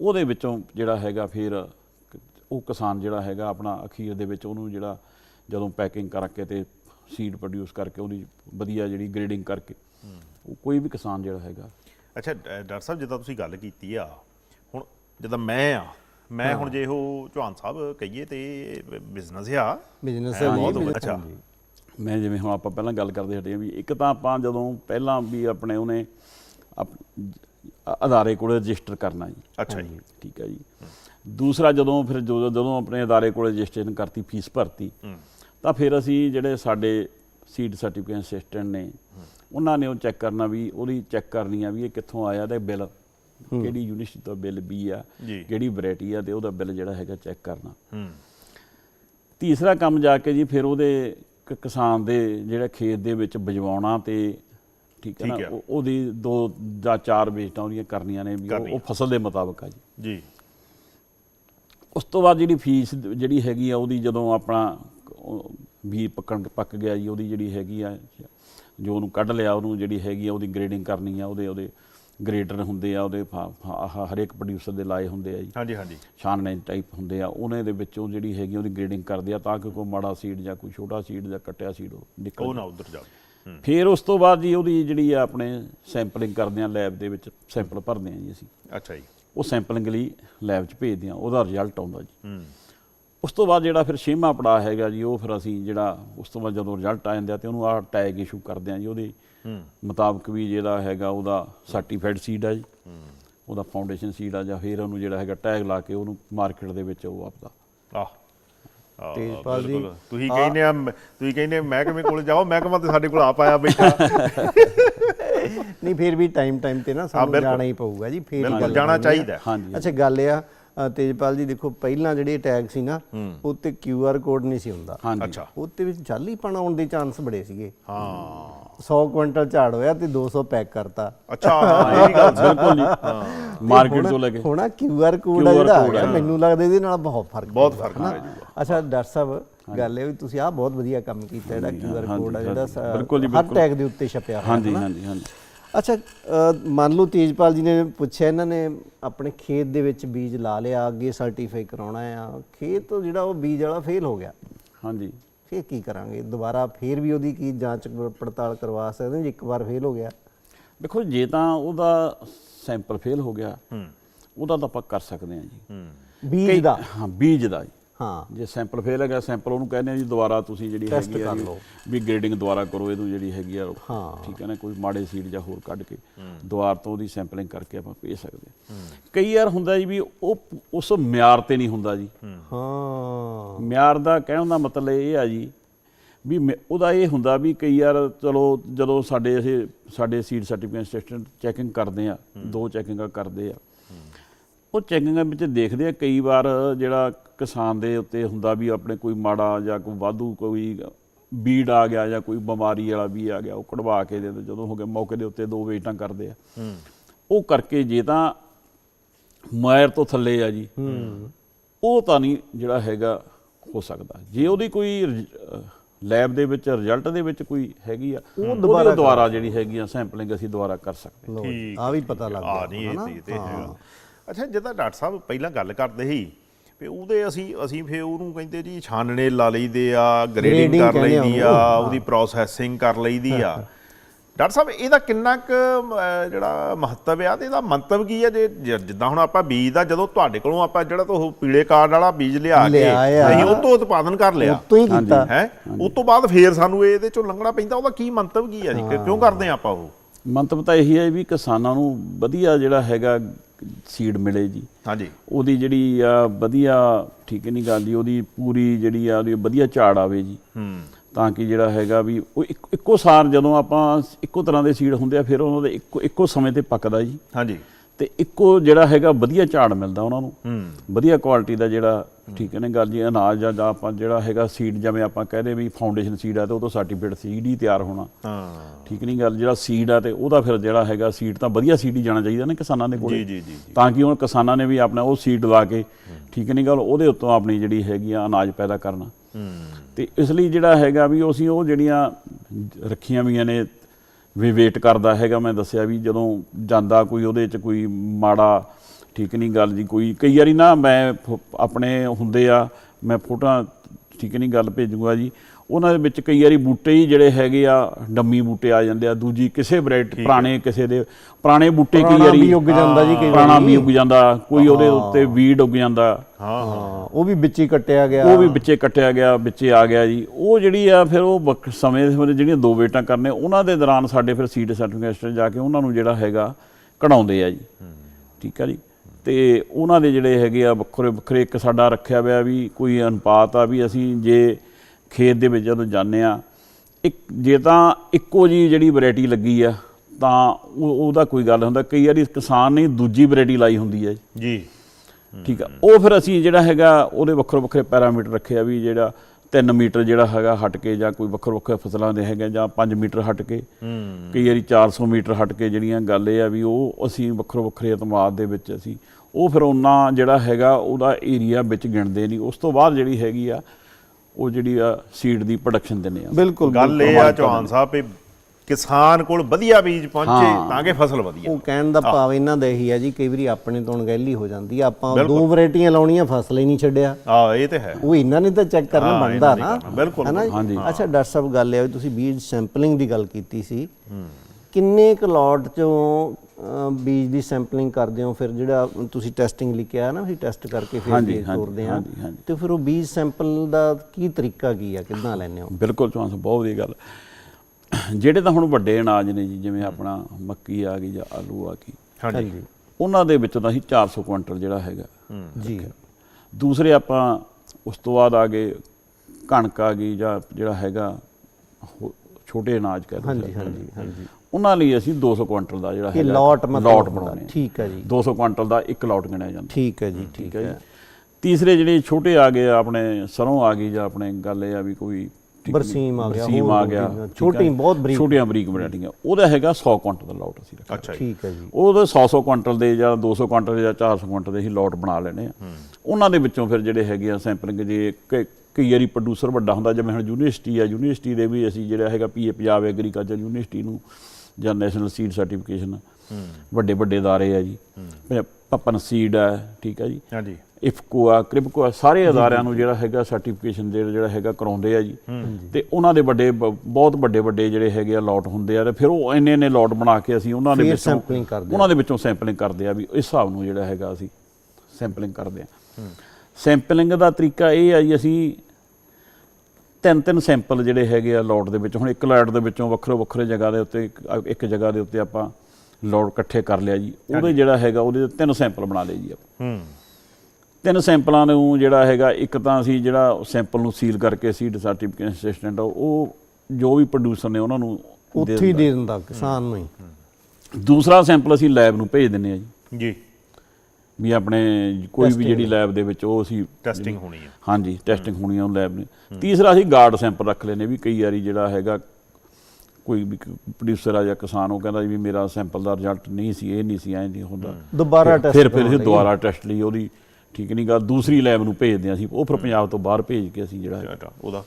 ਉਹਦੇ ਵਿੱਚੋਂ ਜਿਹੜਾ ਹੈਗਾ ਫਿਰ ਉਹ ਕਿਸਾਨ ਜਿਹੜਾ ਹੈਗਾ ਆਪਣਾ ਅਖੀਰ ਦੇ ਵਿੱਚ ਉਹਨੂੰ ਜਿਹੜਾ ਜਦੋਂ ਪੈਕਿੰਗ ਕਰਕੇ ਤੇ ਸੀਡ ਪ੍ਰੋਡਿਊਸ ਕਰਕੇ ਉਹਦੀ ਵਧੀਆ ਜਿਹੜੀ ਗ੍ਰੇਡਿੰਗ ਕਰਕੇ ਉਹ ਕੋਈ ਵੀ ਕਿਸਾਨ ਜਿਹੜਾ ਹੈਗਾ। ਅੱਛਾ ਡ- ਡਾਕਟਰ ਸਾਹਿਬ ਜਿੱਦਾਂ ਤੁਸੀਂ ਗੱਲ ਕੀਤੀ ਆ ਹੁਣ ਜਿੱਦਾਂ ਮੈਂ ਆ ਮੈਂ ਹੁਣ ਜੇ ਉਹ ਚੌਹਾਨ ਸਾਹਿਬ ਕਹੀਏ ਤੇ ਬਿਜ਼ਨਸ ਆ। ਬਿਜ਼ਨਸ ਹੈ ਬਹੁਤ ਅੱਛਾ। ਮੈਂ ਜਿਵੇਂ ਹੁਣ ਆਪਾਂ ਪਹਿਲਾਂ ਗੱਲ ਕਰਦੇ ਹਟੇ ਹਾਂ ਵੀ ਇੱਕ ਤਾਂ ਆਪਾਂ ਜਦੋਂ ਪਹਿਲਾਂ ਵੀ ਆਪਣੇ ਉਹਨੇ ਅਦਾਰੇ ਕੋਲ ਰਜਿਸਟਰ ਕਰਨਾ ਜੀ। ਅੱਛਾ ਜੀ। ਠੀਕ ਹੈ ਜੀ। ਦੂਸਰਾ ਜਦੋਂ ਫਿਰ ਜਦੋਂ ਜਦੋਂ ਆਪਣੇ ਅਦਾਰੇ ਕੋਲ ਰਜਿਸਟ੍ਰੇਸ਼ਨ ਕਰਤੀ ਫੀਸ ਭਰਤੀ ਤਾਂ ਫਿਰ ਅਸੀਂ ਜਿਹੜੇ ਸਾਡੇ ਸੀਡ ਸਰਟੀਫਿਕੇਟ ਅਸਿਸਟੈਂਟ ਨੇ ਉਹਨਾਂ ਨੇ ਉਹ ਚੈੱਕ ਕਰਨਾ ਵੀ ਉਹਦੀ ਚੈੱਕ ਕਰਨੀ ਆ ਵੀ ਇਹ ਕਿੱਥੋਂ ਆਇਆ ਤੇ ਬਿੱਲ ਕਿਹੜੀ ਯੂਨਿਟ ਤੋਂ ਬਿੱਲ ਵੀ ਆ। ਕਿਹੜੀ ਵੈਰਾਈਟੀ ਆ ਤੇ ਉਹਦਾ ਬਿੱਲ ਜਿਹੜਾ ਹੈਗਾ ਚੈੱਕ ਕਰਨਾ। ਹੂੰ। ਤੀਸਰਾ ਕੰਮ ਜਾ ਕੇ ਜੀ ਫਿਰ ਉਹਦੇ ਕਿਸਾਨ ਦੇ ਜਿਹੜਾ ਖੇਤ ਦੇ ਵਿੱਚ ਬਜਵਾਉਣਾ ਤੇ ਠੀਕ ਹੈ ਨਾ ਉਹਦੀ ਦੋ ਜਾਂ ਚਾਰ ਵੇਚਟਾਂ ਉਹਦੀਆਂ ਕਰਨੀਆਂ ਨੇ ਵੀ ਉਹ- ਫਸਲ ਦੇ ਮੁਤਾਬਕ ਆ ਜੀ। ਜੀ। ਉਸ ਤੋਂ ਬਾਅਦ ਜਿਹੜੀ ਫੀਸ ਜਿਹੜੀ ਹੈਗੀ ਆ ਉਹਦੀ ਜਦੋਂ ਆਪਣਾ ਵੀ ਪੱਕਣ ਪੱਕ ਗਿਆ ਜੀ ਉਹਦੀ ਜਿਹੜੀ ਹੈਗੀ ਆ ਜੋ ਉਹਨੂੰ ਕੱਢ ਲਿਆ ਉਹਨੂੰ ਜਿਹੜੀ ਹੈਗੀ ਆ ਉਹਦੀ ਗ੍ਰੇਡਿੰਗ ਕਰਨੀ ਆ ਉਹਦੇ ਉਹਦੇ ਗ੍ਰੇਡਰ ਹੁੰਦੇ ਆ ਉਹਦੇ ਹਰੇਕ ਪ੍ਰੋਡਿਊਸਰ ਦੇ ਲਾਏ ਹੁੰਦੇ ਆ ਜੀ। ਹਾਂਜੀ ਹਾਂਜੀ। ਛਾਨਣੇ ਟਾਈਪ ਹੁੰਦੇ ਆ ਉਹਨਾਂ ਦੇ ਵਿੱਚੋਂ ਜਿਹੜੀ ਹੈਗੀ ਉਹਦੀ ਗ੍ਰੇਡਿੰਗ ਕਰਦੇ ਆ ਤਾਂ ਕਿ ਕੋਈ ਮਾੜਾ ਸੀਡ ਜਾਂ ਕੋਈ ਛੋਟਾ ਸੀਡ ਜਾਂ ਕੱਟਿਆ ਸੀਡ ਉਹ ਨਿਕਲ ਉਹ ਨਾ ਉਧਰ ਜਾਵੇ। ਫਿਰ ਉਸ ਤੋਂ ਬਾਅਦ ਜੀ ਉਹਦੀ ਜਿਹੜੀ ਆ ਆਪਣੇ ਸੈਂਪਲਿੰਗ ਕਰਦੇ ਆ ਲੈਬ ਦੇ ਵਿੱਚ ਸੈਂਪਲ ਭਰਦੇ ਆ ਜੀ ਅਸੀਂ। ਅੱਛਾ ਜੀ। ਉਹ ਸੈਂਪਲਿੰਗ ਲਈ ਲੈਬ 'ਚ ਭੇਜਦੇ ਆ ਉਹਦਾ ਰਿਜ਼ਲਟ ਆਉਂਦਾ ਜੀ। ਉਸ ਤੋਂ ਬਾਅਦ ਜਿਹੜਾ ਫਿਰ ਛੇਵਾਂ ਪੜਾਅ ਹੈਗਾ ਜੀ ਉਹ ਫਿਰ ਅਸੀਂ ਜਿਹੜਾ ਉਸ ਤੋਂ ਬਾਅਦ ਜਦੋਂ ਰਿਜ਼ਲਟ ਆ ਜਾਂਦਾ ਤੇ ਉਹਨੂੰ ਆ ਟੈਗ ਇਸ਼ੂ ਕਰਦੇ ਆ ਜੀ ਉਹਦੇ ਮੁਤਾਬਕ ਵੀ ਜਿਹੜਾ ਹੈਗਾ ਉਹਦਾ ਸਰਟੀਫਾਈਡ ਸੀਡ ਆ ਜੀ। ਉਹਦਾ ਫਾਊਂਡੇਸ਼ਨ ਸੀਡ ਆ ਜਾਂ ਫਿਰ ਉਹਨੂੰ ਜਿਹੜਾ ਹੈਗਾ ਟੈਗ ਲਾ ਕੇ ਉਹਨੂੰ ਮਾਰਕੀਟ ਦੇ ਵਿੱਚ ਉਹ ਆਪਦਾ। ਆਹ। ਤੇਜਪਾਲ ਜੀ। ਤੁਸੀਂ ਕਹਿੰਦੇ ਆ ਤੁਸੀਂ ਕਹਿੰਦੇ ਮਹਿਕਮੇ ਕੋਲ ਜਾਓ ਮਹਿਕਮਾ ਤੇ ਸਾਡੇ ਕੋਲ ਆਪ ਆਇਆ ਬੈਠਾ? ਨਹੀਂ ਫਿਰ ਵੀ ਟਾਈਮ ਟਾਈਮ ਤੇ ਨਾ ਸਾਨੂੰ। ਜਾਣਾ ਹੀ ਪਊਗਾ ਜੀ ਫਿਰ ਹੀ ਬਿਲਕੁਲ, ਗੱਲ ਜਾਣਾ। ਚਾਹੀਦਾ। ਹਾਂਜੀ। ਅੱਛਾ ਗੱਲ ਆ ਤੇਜਪਾਲ ਜੀ ਦੇਖੋ ਪਹਿਲਾਂ ਜਿਹੜੇ ਟੈਗ ਸੀ ਨਾ ਉੱਤੇ ਕਿਊ ਆਰ ਕੋਡ ਨਹੀਂ ਸੀ ਹੁੰਦਾ। ਹਾਂਜੀ। ਅੱਛਾ। ਉੱਤੇ ਵਿੱਚ ਜਾਲੀਪਣ ਆਉਣ ਦੇ ਚਾਂਸ ਬੜੇ ਸੀਗੇ। ਹਾਂ। 100 ਕੁਇੰਟਲ ਝਾੜ ਹੋਇਆ ਤੇ 200 ਪੈਕ ਕਰਤਾ। ਅੱਛਾ ਹਾਂ ਇਹ ਵੀ ਗੱਲ। ਬਿਲਕੁਲ ਜੀ ਮਾਰਕੀਟ ਤੋਂ ਲੈ ਕੇ। ਹੋਣਾ ਕਿਊ ਆਰ ਕੋਡ ਆ ਜਿਹੜਾ ਮੈਨੂੰ ਲੱਗਦਾ ਇਹਦੇ ਨਾਲ ਬਹੁਤ ਫ਼ਰਕ ਬਹੁਤ ਫ਼ਰਕ? ਪੈ ਜਾਊਗਾ। ਅੱਛਾ ਡਾਕਟਰ ਸਾਹਿਬ ਗੱਲ ਇਹ ਵੀ ਤੁਸੀਂ ਆਹ ਬਹੁਤ ਵਧੀਆ ਕੰਮ ਕੀਤਾ ਜਿਹੜਾ ਕਿਊ ਆਰ ਕੋਡ ਆ ਜਿਹੜਾ ਸ- ਬਿਲਕੁਲ ਜੀ, ਹਰ। ਟੈਗ ਦੇ ਉੱਤੇ ਛਪਿਆ ਹੋਇਆ ਹਾਂਜੀ? ਹਾਂਜੀ ਹਾਂਜੀ। ਅੱਛਾ ਮੰਨ ਲਓ ਤੇਜਪਾਲ ਜੀ ਨੇ ਪੁੱਛਿਆ ਇਹਨਾਂ ਨੇ ਆਪਣੇ ਖੇਤ ਦੇ ਵਿੱਚ ਬੀਜ ਲਾ ਲਿਆ ਅੱਗੇ ਸਰਟੀਫਾਈ ਕਰਾਉਣਾ ਆ ਖੇਤ ਜਿਹੜਾ ਉਹ ਬੀਜ ਵਾਲਾ ਫੇਲ ਹੋ ਗਿਆ। ਹਾਂਜੀ। ਫੇਰ ਕੀ ਕਰਾਂਗੇ? ਦੁਬਾਰਾ ਫੇਰ ਵੀ ਉਹਦੀ ਕੀ ਜਾਂਚ ਪੜਤਾਲ ਕਰਵਾ ਸਕਦੇ ਜੇ ਇੱਕ ਵਾਰ ਫੇਲ ਹੋ ਗਿਆ। ਦੇਖੋ ਜੇ ਤਾਂ ਉਹਦਾ ਸੈਂਪਲ ਫੇਲ ਹੋ ਗਿਆ ਹੂੰ। ਉਹਦਾ ਤਾਂ ਆਪਾਂ ਕਰ ਸਕਦੇ ਹਾਂ ਜੀ। ਹੂੰ। ਬੀਜ ਦਾ। ਹਾਂ ਬੀਜ ਦਾ ਹਾਂ। ਜੇ ਸੈਂਪਲ ਫੇਲ ਹੈਗਾ ਸੈਂਪਲ ਉਹਨੂੰ ਕਹਿੰਦੇ ਆ ਜੀ ਦੁਬਾਰਾ ਤੁਸੀਂ ਜਿਹੜੀ ਹੈਗੀ ਆ ਕਰ ਜੀ, ਲਓ। ਵੀ ਗ੍ਰੇਡਿੰਗ ਦੁਬਾਰਾ ਕਰੋ ਇਹਨੂੰ ਜਿਹੜੀ ਹੈਗੀ ਆ ਹਾਂ। ਠੀਕ ਹੈ ਨਾ ਕੋਈ ਮਾੜੇ ਸੀਡ ਜਾਂ ਹੋਰ ਕੱਢ ਕੇ ਦੁਬਾਰਾ ਤੋਂ ਉਹਦੀ ਸੈਂਪਲਿੰਗ ਕਰਕੇ ਆਪਾਂ ਭੇਜ ਸਕਦੇ ਹਾਂ। ਕਈ ਵਾਰ ਹੁੰਦਾ ਜੀ ਵੀ ਉਹ ਉਸ ਮਿਆਰ ਤੇ ਨਹੀਂ ਹੁੰਦਾ ਜੀ। ਹਾਂ। ਮਿਆਰ ਦਾ ਕਹਿਣ ਦਾ ਮਤਲਬ ਇਹ ਆ ਜੀ ਵੀ ਮਿ- ਉਹਦਾ ਇਹ ਹੁੰਦਾ ਵੀ ਕਈ ਵਾਰ ਚਲੋ ਜਦੋਂ ਸਾਡੇ ਅਸੀਂ ਸਾਡੇ ਸੀਡ ਸਰਟੀਫਿਕੇਟ ਸਿਸਟਮ ਚੈਕਿੰਗ ਕਰਦੇ ਆ ਦੋ ਚੈਕਿੰਗਾਂ ਕਰਦੇ ਆ ਉਹ ਚੈਕਿੰਗਾਂ ਵਿੱਚ ਦੇਖਦੇ ਆ ਕਈ ਵਾਰ ਜਿਹੜਾ ਕਿਸਾਨ ਦੇ ਉੱਤੇ ਹੁੰਦਾ ਵੀ ਆਪਣੇ ਕੋਈ ਮਾੜਾ ਜਾਂ ਕੋਈ ਵਾਧੂ ਕੋਈ ਬੀੜ ਆ ਗਿਆ ਜਾਂ ਕੋਈ ਬਿਮਾਰੀ ਵਾਲਾ ਵੀ ਆ ਗਿਆ ਉਹ ਕਢਵਾ ਕੇ ਦੇ ਦਿੰਦੇ। ਜਦੋਂ ਹੋ ਗਿਆ ਮੌਕੇ ਦੇ ਉੱਤੇ ਦੋ ਵੇਟਾਂ ਕਰਦੇ ਆ। ਹੂੰ। ਉਹ ਕਰਕੇ ਜੇ ਤਾਂ ਮਾਇਰ ਤੋਂ ਥੱਲੇ ਆ ਜੀ ਉਹ ਤਾਂ ਨਹੀਂ ਜਿਹੜਾ ਹੈਗਾ ਹੋ ਸਕਦਾ। ਜੇ ਉਹਦੀ ਕੋਈ ਲੈਬ ਦੇ ਵਿੱਚ ਰਿਜ਼ਲਟ ਦੇ ਵਿੱਚ ਕੋਈ ਹੈਗੀ ਆ ਉਹ ਦੁਬਾਰਾ ਦੁਬਾਰਾ ਜਿਹੜੀ ਹੈਗੀ ਆ ਸੈਂਪਲਿੰਗ ਅਸੀਂ ਦੁਬਾਰਾ ਕਰ ਸਕਦੇ ਆ ਵੀ ਪਤਾ ਲੱਗ ਆ ਗਿਆ ਨਹੀਂ ਹਨਾ? ਇਹ ਤੇ- ਤੇ ਹੈਗਾ। ਅੱਛਾ ਜਿੱਦਾਂ ਡਾਕਟਰ ਸਾਹਿਬ ਪਹਿਲਾਂ ਗੱਲ ਕਰਦੇ ਸੀ ਵੀ ਉਹਦੇ ਅਸੀਂ ਅਸੀਂ ਫੇ ਉਹਨੂੰ ਕਹਿੰਦੇ ਜੀ ਛਾਨਣੇ ਲਾ ਲਈਦੇ ਆ ਗ੍ਰੇਡਿੰਗ ਕਰ ਲਈਦੀ ਆ ਉਹਦੀ ਪ੍ਰੋਸੈਸਿੰਗ ਕਰ ਲਈਦੀ ਆ। ਡਾਕਟਰ ਸਾਹਿਬ ਇਹਦਾ ਕਿੰਨਾ ਕੁ ਜਿਹੜਾ ਮਹੱਤਵ ਆ ਤੇ ਇਹਦਾ ਮੰਤਵ ਕੀ ਆ? ਜੇ ਜਿੱਦਾਂ ਹੁਣ ਆਪਾਂ ਬੀਜ ਦਾ ਜਦੋਂ ਤੁਹਾਡੇ ਕੋਲੋਂ ਆਪਾਂ ਜਿਹੜਾ ਤੋਂ ਉਹ ਪੀਲੇ ਕਾਰਡ ਵਾਲਾ ਬੀਜ ਲਿਆ ਕੇ। ਅਸੀਂ ਉਹ ਤੋਂ ਉਤਪਾਦਨ ਕਰ ਲਿਆ। ਉਤੋਂ ਹੀ ਕੀਤਾ। ਹੈ? ਉਸ ਤੋਂ ਬਾਅਦ ਫੇਰ ਸਾਨੂੰ ਇਹਦੇ ਚੋਂ ਲੰਘਣਾ ਪੈਂਦਾ ਉਹਦਾ ਕੀ ਮੰਤਵ ਕੀ ਆ ਜੀ? ਕਿ- ਕਿਉਂ ਕਰਦੇ ਆ ਆਪਾਂ ਉਹ? ਮੰਤਵ ਤਾਂ ਇਹੀ ਹੈ ਵੀ ਕਿਸਾਨਾਂ ਨੂੰ ਵਧੀਆ ਜਿਹੜਾ ਹੈਗਾ ਸੀਡ ਮਿਲੇ ਜੀ। ਹਾਂਜੀ। ਉਹਦੀ ਜਿਹੜੀ ਆ ਵਧੀਆ ਠੀਕ ਨਹੀਂ ਗੱਲ ਜੀ ਉਹਦੀ ਪੂਰੀ ਜਿਹੜੀ ਆ ਉਹਦੀ ਵਧੀਆ ਝਾੜ ਆਵੇ ਜੀ। ਹੂੰ। ਤਾਂ ਕਿ ਜਿਹੜਾ ਹੈਗਾ ਵੀ ਉਹ ਇੱਕ- ਇੱਕੋ ਸਾਰ ਜਦੋਂ ਆਪਾਂ ਇੱਕੋ ਤਰ੍ਹਾਂ ਦੇ ਸੀਡ ਹੁੰਦੇ ਆ ਫਿਰ ਉਹਨਾਂ ਦੇ ਇੱਕੋ ਇੱਕੋ ਸਮੇਂ ਤੇ ਪੱਕਦਾ ਜੀ। ਹਾਂਜੀ। ਤੇ ਇੱਕੋ ਜਿਹੜਾ ਹੈਗਾ ਵਧੀਆ ਝਾੜ ਮਿਲਦਾ ਉਹਨਾਂ ਨੂੰ। ਹੂੰ। ਵਧੀਆ ਕੁਆਲਿਟੀ ਦਾ ਜਿਹੜਾ ਠੀਕ ਹੈ ਨਾ ਗੱਲ ਜੀ ਅਨਾਜ ਜਾਂ ਜਾਂ ਆਪਾਂ ਜਿਹੜਾ ਹੈਗਾ ਸੀਡ ਜਿਵੇਂ ਆਪਾਂ ਕਹਦੇ ਵੀ ਫਾਊਂਡੇਸ਼ਨ ਸੀਡ ਆ ਤੇ ਉਹ ਤੋਂ ਸਰਟੀਫਿਕੇਟ ਸੀਡ ਹੀ ਤਿਆਰ ਹੋਣਾ। ਹਾਂ। ਠੀਕ ਨਹੀਂ ਗੱਲ ਜਿਹੜਾ ਸੀਡ ਆ ਤੇ ਉਹਦਾ ਫਿਰ ਜਿਹੜਾ ਹੈਗਾ ਸੀਡ ਤਾਂ ਵਧੀਆ ਸੀਡ ਹੀ ਜਾਣਾ ਚਾਹੀਦਾ ਨਾ ਕਿਸਾਨਾਂ ਦੇ ਕੋਲੇ। ਜੀ ਜੀ ਜੀ ਜੀ। ਤਾਂ ਕਿ ਹੁਣ ਕਿਸਾਨਾਂ ਨੇ ਵੀ ਆਪਣਾ ਉਹ ਸੀਡ ਲਾ ਕੇ ਠੀਕ ਨਹੀਂ ਗੱਲ ਉਹਦੇ ਉੱਤੋਂ ਆਪਣੀ ਜਿਹੜੀ ਹੈਗੀ ਆ ਅਨਾਜ ਪੈਦਾ ਕਰਨਾ। ਹੂੰ। ਤੇ ਇਸ ਲਈ ਜਿਹੜਾ ਹੈਗਾ ਵੀ ਅਸੀਂ ਉਹ ਜਿਹੜੀਆਂ ਰੱਖੀਆਂ ਵੀਆਂ ਨੇ ਵੀ ਵੇਟ ਕਰਦਾ ਹੈਗਾ। ਮੈਂ ਦੱਸਿਆ ਵੀ ਜਦੋਂ ਜਾਂਦਾ ਕੋਈ ਉਹਦੇ 'ਚ ਕੋਈ ਮਾੜਾ ਠੀਕ ਨਹੀਂ ਗੱਲ ਜੀ, ਕੋਈ ਕਈ ਵਾਰੀ ਨਾ ਮੈਂ ਫੋ- ਆਪਣੇ ਹੁੰਦੇ ਆ, ਮੈਂ ਫੋਟੋਆਂ ਠੀਕ ਨਹੀਂ ਗੱਲ ਭੇਜੂਗਾ ਜੀ ਉਹਨਾਂ ਦੇ ਵਿੱਚ ਕਈ ਵਾਰੀ ਬੂਟੇ ਹੀ ਜਿਹੜੇ ਹੈਗੇ ਆ ਡੰਮੀ ਬੂਟੇ ਆ ਜਾਂਦੇ ਆ ਦੂਜੀ ਕਿਸੇ ਵੈਰਾਈਟੀ ਪੁਰਾਣੇ ਕਿਸੇ ਦੇ ਪੁਰਾਣੇ ਬੂਟੇ ਕਈ ਵਾਰੀ ਵੀ ਉੱਗ ਜਾਂਦਾ ਜੀ ਕਈ ਪੁਰਾਣਾ। ਵੀ ਉੱਗ ਜਾਂਦਾ ਕੋਈ ਉਹਦੇ ਉੱਤੇ ਵੀਡ ਉੱਗ ਜਾਂਦਾ। ਹਾਂ ਹਾਂ। ਉਹ ਵੀ ਵਿੱਚ ਹੀ ਕੱਟਿਆ ਗਿਆ। ਉਹ ਵੀ ਵਿੱਚੇ ਕੱਟਿਆ ਗਿਆ ਵਿੱਚੇ ਆ ਗਿਆ ਜੀ। ਉਹ ਜਿਹੜੀ ਆ ਫਿਰ ਉਹ ਸਮੇਂ ਦੇ ਵਿੱਚ ਜਿਹੜੀਆਂ ਦੋ ਵੇਟਾਂ ਕਰਨੇ ਉਹਨਾਂ ਦੇ ਦੌਰਾਨ ਸਾਡੇ ਫਿਰ ਸੀਡ ਸਰਟੀਫਿਕੇਸ਼ਨ ਜਾ ਕੇ ਉਹਨਾਂ ਨੂੰ ਜਿਹੜਾ ਹੈਗਾ ਕਢਾਉਂਦੇ ਆ ਜੀ। ਠੀਕ ਆ ਜੀ? ਤੇ ਉਹਨਾਂ ਦੇ ਜਿਹੜੇ ਹੈਗੇ ਆ ਵੱਖਰੇ ਵੱਖਰੇ ਇੱਕ ਸਾਡਾ ਰੱਖਿਆ ਹੋਇਆ ਵੀ ਕੋਈ ਅਨੁਪਾਤ ਆ ਵੀ ਅਸੀਂ ਜੇ ਖੇਤ ਦੇ ਵਿੱਚ ਜਦੋਂ ਜਾਂਦੇ ਆ ਇੱਕ ਜੇ ਤਾਂ ਇੱਕੋ ਜੀ ਜਿਹੜੀ ਵੈਰਾਈਟੀ ਲੱਗੀ ਆ ਤਾਂ ਉਹ ਉਹਦਾ ਕੋਈ ਗੱਲ ਹੁੰਦਾ। ਕਈ ਵਾਰੀ ਕਿਸਾਨ ਨੇ ਦੂਜੀ ਵੈਰਾਈਟੀ ਲਾਈ ਹੁੰਦੀ ਹੈ ਜੀ। ਠੀਕ ਆ। ਉਹ ਫਿਰ ਅਸੀਂ ਜਿਹੜਾ ਹੈਗਾ ਉਹਦੇ ਵੱਖਰੇ ਵੱਖਰੇ ਪੈਰਾਮੀਟਰ ਰੱਖੇ ਆ ਵੀ ਜਿਹੜਾ 3 ਮੀਟਰ ਜਿਹੜਾ ਹੈਗਾ ਹਟ ਕੇ ਜਾਂ ਕੋਈ ਵੱਖਰੇ ਵੱਖਰੇ ਫਸਲਾਂ ਦੇ ਹੈਗੇ ਜਾਂ 5 ਮੀਟਰ ਹਟ ਕੇ। ਕਈ ਵਾਰੀ 400 ਮੀਟਰ ਹਟ ਕੇ ਜਿਹੜੀਆਂ ਗੱਲ ਇਹ ਆ ਵੀ ਉਹ ਅਸੀਂ ਵੱਖਰੇ ਵੱਖਰੇ ਇਤਮਾਦ ਦੇ ਵਿੱਚ ਅਸੀਂ ਉਹ ਫਿਰ ਉਹਨਾਂ ਜਿਹੜਾ ਹੈਗਾ ਉਹਦਾ ਏਰੀਆ ਵਿੱਚ ਗਿਣਦੇ ਨਹੀਂ। ਉਸ ਤੋਂ ਬਾਅਦ ਜਿਹੜੀ ਹੈਗੀ ਆ ਉਹ ਜਿਹੜੀ ਆ ਸੀਡ ਦੀ ਪ੍ਰੋਡਕਸ਼ਨ ਦਿੰਦੇ ਆ। ਬਿਲਕੁਲ ਗੱਲ ਇਹ ਆ ਚੌਹਾਨ ਸਾਹਿਬ ਵੀ ਕਿਸਾਨ ਕੋਲ ਵਧੀਆ ਬੀਜ ਪਹੁੰਚੇ। ਤਾਂ ਕਿ ਫਸਲ ਵਧੀਆ। ਉਹ ਕਹਿਣ ਦਾ ਭਾਵ ਇਹਨਾਂ ਦਾ ਇਹੀ ਹੈ ਜੀ ਕਈ ਵਾਰੀ ਆਪਣੇ ਤੋਂ ਅਣਗਹਿਲੀ ਹੋ ਜਾਂਦੀ ਆ। ਆਪਾਂ ਦੋ ਵੈਰਾਈਟੀਆਂ ਲਾਉਣੀਆਂ ਫਸਲ ਹੀ ਨਹੀਂ ਛੱਡਿਆ। ਆ ਇਹ ਤੇ ਹੈ। ਉਹ ਇਹਨਾਂ ਨੇ ਤਾਂ ਚੈੱਕ ਕਰਨਾ ਬਣਦਾ ਨੇ ਬਿਲਕੁਲ, ਹਾਂਜੀ। ਅੱਛਾ ਡਾਕਟਰ ਸਾਹਿਬ ਗੱਲ ਇਹ ਆ ਵੀ ਤੁਸੀਂ ਬੀਜ ਸੈਂਪਲਿੰਗ ਦੀ ਗੱਲ ਕੀਤੀ ਸੀ। ਕਿੰਨੇ ਕੁ ਲੋਟ ਚੋਂ ਬੀਜ ਦੀ ਸੈਂਪਲਿੰਗ ਕਰਦੇ ਹੋ? ਫਿਰ ਜਿਹੜਾ ਤੁਸੀਂ ਟੈਸਟਿੰਗ ਲਿਖਿਆ ਨਾ ਅਸੀਂ ਟੈਸਟ ਕਰਕੇ ਫਿਰ ਹਾਂਜੀ, ਬੀਜ ਤੋਰਦੇ ਆ। ਤੇ ਫਿਰ ਉਹ ਬੀਜ ਸੈਂਪਲ ਦਾ ਕੀ ਤਰੀਕਾ ਕੀ ਆ? ਕਿੱਦਾਂ ਲੈਣੇ ਹੋ? ਬਿਲਕੁਲ ਚੌਂਸ ਬਹੁਤ ਵਧੀਆ ਗੱਲ। ਜਿਹੜੇ ਤਾਂ ਹੁਣ ਵੱਡੇ ਅਨਾਜ ਨੇ ਜੀ ਜਿਵੇਂ ਆਪਣਾ ਮੱਕੀ ਆ ਗਈ ਜਾਂ ਆਲੂ ਆ ਗਈ ਹਾਂਜੀ। ਉਹਨਾਂ ਦੇ ਵਿੱਚ ਤਾਂ ਅਸੀਂ 400 ਕੁਇੰਟਲ ਜਿਹੜਾ ਹੈਗਾ। ਜੀ। ਦੂਸਰੇ ਆਪਾਂ ਉਸ ਤੋਂ ਬਾਅਦ ਆ ਗਏ ਕਣਕ ਆ ਗਈ ਜਾਂ ਜਿਹੜਾ ਹੈਗਾ ਛੋਟੇ ਅਨਾਜ ਕਹਿੰਦੇ ਹਾਂਜੀ ਹਾਂਜੀ ਹਾਂਜੀ। ਉਹਨਾਂ ਲਈ ਅਸੀਂ 200 ਕੁਇੰਟਲ ਦਾ ਜਿਹੜਾ ਇਹ ਹੈਗਾ ਲੋਟ ਮਤਲਬ ਲੋਟ। ਠੀਕ ਹੈ ਜੀ। 200 ਕੁਇੰਟਲ ਦਾ ਇੱਕ ਲੋਟ ਗਿਣਿਆ ਜਾਂਦਾ। ਠੀਕ ਹੈ ਜੀ ਠੀਕ ਹੈ ਹੈ ਜੀ। ਤੀਸਰੇ ਜਿਹੜੇ ਛੋਟੇ ਆ ਗਏ ਆਪਣੇ ਸਰੋਂ ਆ ਗਈ ਜਾਂ ਆਪਣੇ ਗੱਲ ਇਹ ਆ ਵੀ ਕੋਈ ਬਰਸੀਮ ਆ ਗਿਆ, ਬਰਸੀਮ ਆ ਹੋ ਗਿਆ ਛੋਟੀ। ਬਹੁਤ ਬਰੀਕ। ਛੋਟੀਆਂ ਬਰੀਕ ਵੈਰਾਈਟੀਆਂ। ਉਹਦਾ ਹੈਗਾ 100 ਕੁਇੰਟਲ ਦਾ ਲੋਟ ਅਸੀਂ ਰੱਖਿਆ। ਠੀਕ ਹੈ ਜੀ। ਉਹਦੇ 100-100 ਕੁਇੰਟਲ ਦੇ ਜਾਂ 200 ਕੁਇੰਟਲ ਦੇ ਜਾਂ 400 ਕੁਇੰਟਲ ਦੇ ਅਸੀਂ ਲੋਟ ਬਣਾ ਲੈਣੇ ਆ। ਉਹਨਾਂ ਦੇ ਵਿੱਚੋਂ ਫਿਰ ਜਿਹੜੇ ਹੈਗੇ ਆ ਸੈਂਪਲਿੰਗ ਜੇ ਕਈ ਵਾਰੀ ਪ੍ਰੋਡਿਊਸਰ ਵੱਡਾ ਹੁੰਦਾ ਜਿਵੇਂ ਹੁਣ ਯੂਨੀਵਰਸਿਟੀ ਆ ਯੂਨੀਵਰਸਿਟੀ ਦੇ ਵੀ ਅਸੀਂ ਜਿਹੜਾ ਹੈਗਾ ਪੀਏ ਪੰਜਾਬ ਐਗਰੀਕਲਚਰ ਯੂਨੀਵਰਸਿਟੀ ਨੂੰ ਜਾਂ ਨੈਸ਼ਨਲ ਸੀਡ ਸਰਟੀਫਿਕੇਸ਼ਨ ਵੱਡੇ ਵੱਡੇ ادارے ਆ ਜੀ ਪਪਨ ਸੀਡ ਆ ਠੀਕ ਆ ਜੀ ਹਾਂਜੀ ਇਫਕੋ ਆ ਕ੍ਰਿਪਕੋ ਆ ਸਾਰੇ ਅਦਾਰਿਆਂ ਨੂੰ ਜਿਹੜਾ ਹੈਗਾ ਸਰਟੀਫਿਕੇਸ਼ਨ ਦੇ ਜਿਹੜਾ ਹੈਗਾ ਕਰਾਉਂਦੇ ਆ ਜੀ ਤੇ ਉਹਨਾਂ ਦੇ ਵੱਡੇ ਬ- ਬਹੁਤ ਵੱਡੇ ਵੱਡੇ ਜਿਹੜੇ ਹੈਗੇ ਆ ਲੋਟ ਹੁੰਦੇ ਆ ਤੇ ਫਿਰ ਉਹ ਇੰਨੇ ਇੰਨੇ ਲੋਟ ਬਣਾ ਕੇ ਅਸੀਂ ਉਹਨਾਂ ਦੇ ਫਿਰ ਵਿੱਚੋਂ sampling ਕਰਦੇ ਉਹਨਾਂ ਦੇ ਵਿੱਚੋਂ ਸੈਂਪਲਿੰਗ ਕਰਦੇ ਆ ਵੀ ਇਸ ਹਿਸਾਬ ਨੂੰ ਜਿਹੜਾ ਹੈਗਾ ਅਸੀਂ ਸੈਂਪਲਿੰਗ ਕਰਦੇ ਆ ਸੈਂਪਲਿੰਗ ਦਾ ਤਰੀਕਾ ਇਹ ਆ ਜੀ ਅਸੀਂ ਤਿੰਨ ਤਿੰਨ ਸੈਂਪਲ ਜਿਹੜੇ ਹੈਗੇ ਆ ਲੋਟ ਦੇ ਵਿੱਚ। ਹੁਣ ਇੱਕ ਲੋਟ ਦੇ ਵਿੱਚੋਂ ਵੱਖਰੇ ਵੱਖਰੇ ਜਗ੍ਹਾ ਦੇ ਉੱਤੇ ਇੱਕ- ਜਗ੍ਹਾ ਦੇ ਉੱਤੇ ਆਪਾਂ ਲੋਟ ਇਕੱਠੇ ਕਰ ਲਿਆ ਜੀ। ਉਹਦੇ ਜਿਹੜਾ ਹੈਗਾ ਉਹਦੇ ਤਿੰਨ ਸੈਂਪਲ ਬਣਾ ਲਏ ਜੀ ਆਪਾਂ। ਹੂੰ। ਤਿੰਨ ਸੈਂਪਲਾਂ ਨੂੰ ਜਿਹੜਾ ਹੈਗਾ ਇੱਕ ਤਾਂ ਅਸੀਂ ਜਿਹੜਾ ਸੈਂਪਲ ਨੂੰ ਸੀਲ ਕਰਕੇ ਸੀਡ ਸਰਟੀਫਿਕੇਸ਼ਨ ਅਸਿਸਟੈਂਟ ਉਹ ਜੋ ਵੀ ਪ੍ਰੋਡਿਊਸਰ ਨੇ ਉਹਨਾਂ ਨੂੰ ਉੱਥੇ ਹੀ ਦੇ ਦਿੰਦਾ ਕਿਸਾਨ ਨੂੰ ਹੀ। ਦੂਸਰਾ ਸੈਂਪਲ ਅਸੀਂ ਲੈਬ ਨੂੰ ਭੇਜ ਦਿੰਨੇ ਆ ਜੀ। ਜੀ। ਵੀ ਆਪਣੇ ਕੋਈ ਵੀ ਜਿਹੜੀ ਲੈਬ ਦੇ ਵਿੱਚ ਉਹ ਅਸੀਂ ਟੈਸਟਿੰਗ ਹੋਣੀ ਹੈ ਹਾਂਜੀ ਟੈਸਟਿੰਗ ਹੋਣੀ ਆ ਉਹ ਲੈਬ ਨੇ। ਤੀਸਰਾ ਅਸੀਂ ਗਾਰਡ ਸੈਂਪਲ ਰੱਖ ਲੈਨੇ ਵੀ ਕਈ ਵਾਰੀ ਜਿਹੜਾ ਹੈਗਾ ਕੋਈ ਵੀ ਪ੍ਰੋਡਿਊਸਰ ਆ ਜਾਂ ਕਿਸਾਨ ਉਹ ਕਹਿੰਦਾ ਵੀ ਮੇਰਾ ਸੈਂਪਲ ਦਾ ਰਿਜ਼ਲਟ ਨਹੀਂ ਸੀ ਇਹ ਨਹੀਂ ਸੀ ਐਂ ਨਹੀਂ ਹੁੰਦਾ। ਦੁਬਾਰਾ ਟੈਸਟ ਫਿਰ ਫਿਰ ਅਸੀਂ ਦੁਬਾਰਾ ਟੈਸਟ ਲਈ ਉਹਦੀ ਠੀਕ ਨਹੀਂ ਗੱਲ ਦੂਸਰੀ ਲੈਬ ਨੂੰ ਭੇਜਦੇ ਹਾਂ ਅਸੀਂ ਉਹ ਫਿਰ ਪੰਜਾਬ ਤੋਂ ਬਾਹਰ ਭੇਜ ਕੇ ਅਸੀਂ ਜਿਹੜਾ ਉਹਦਾ ਆ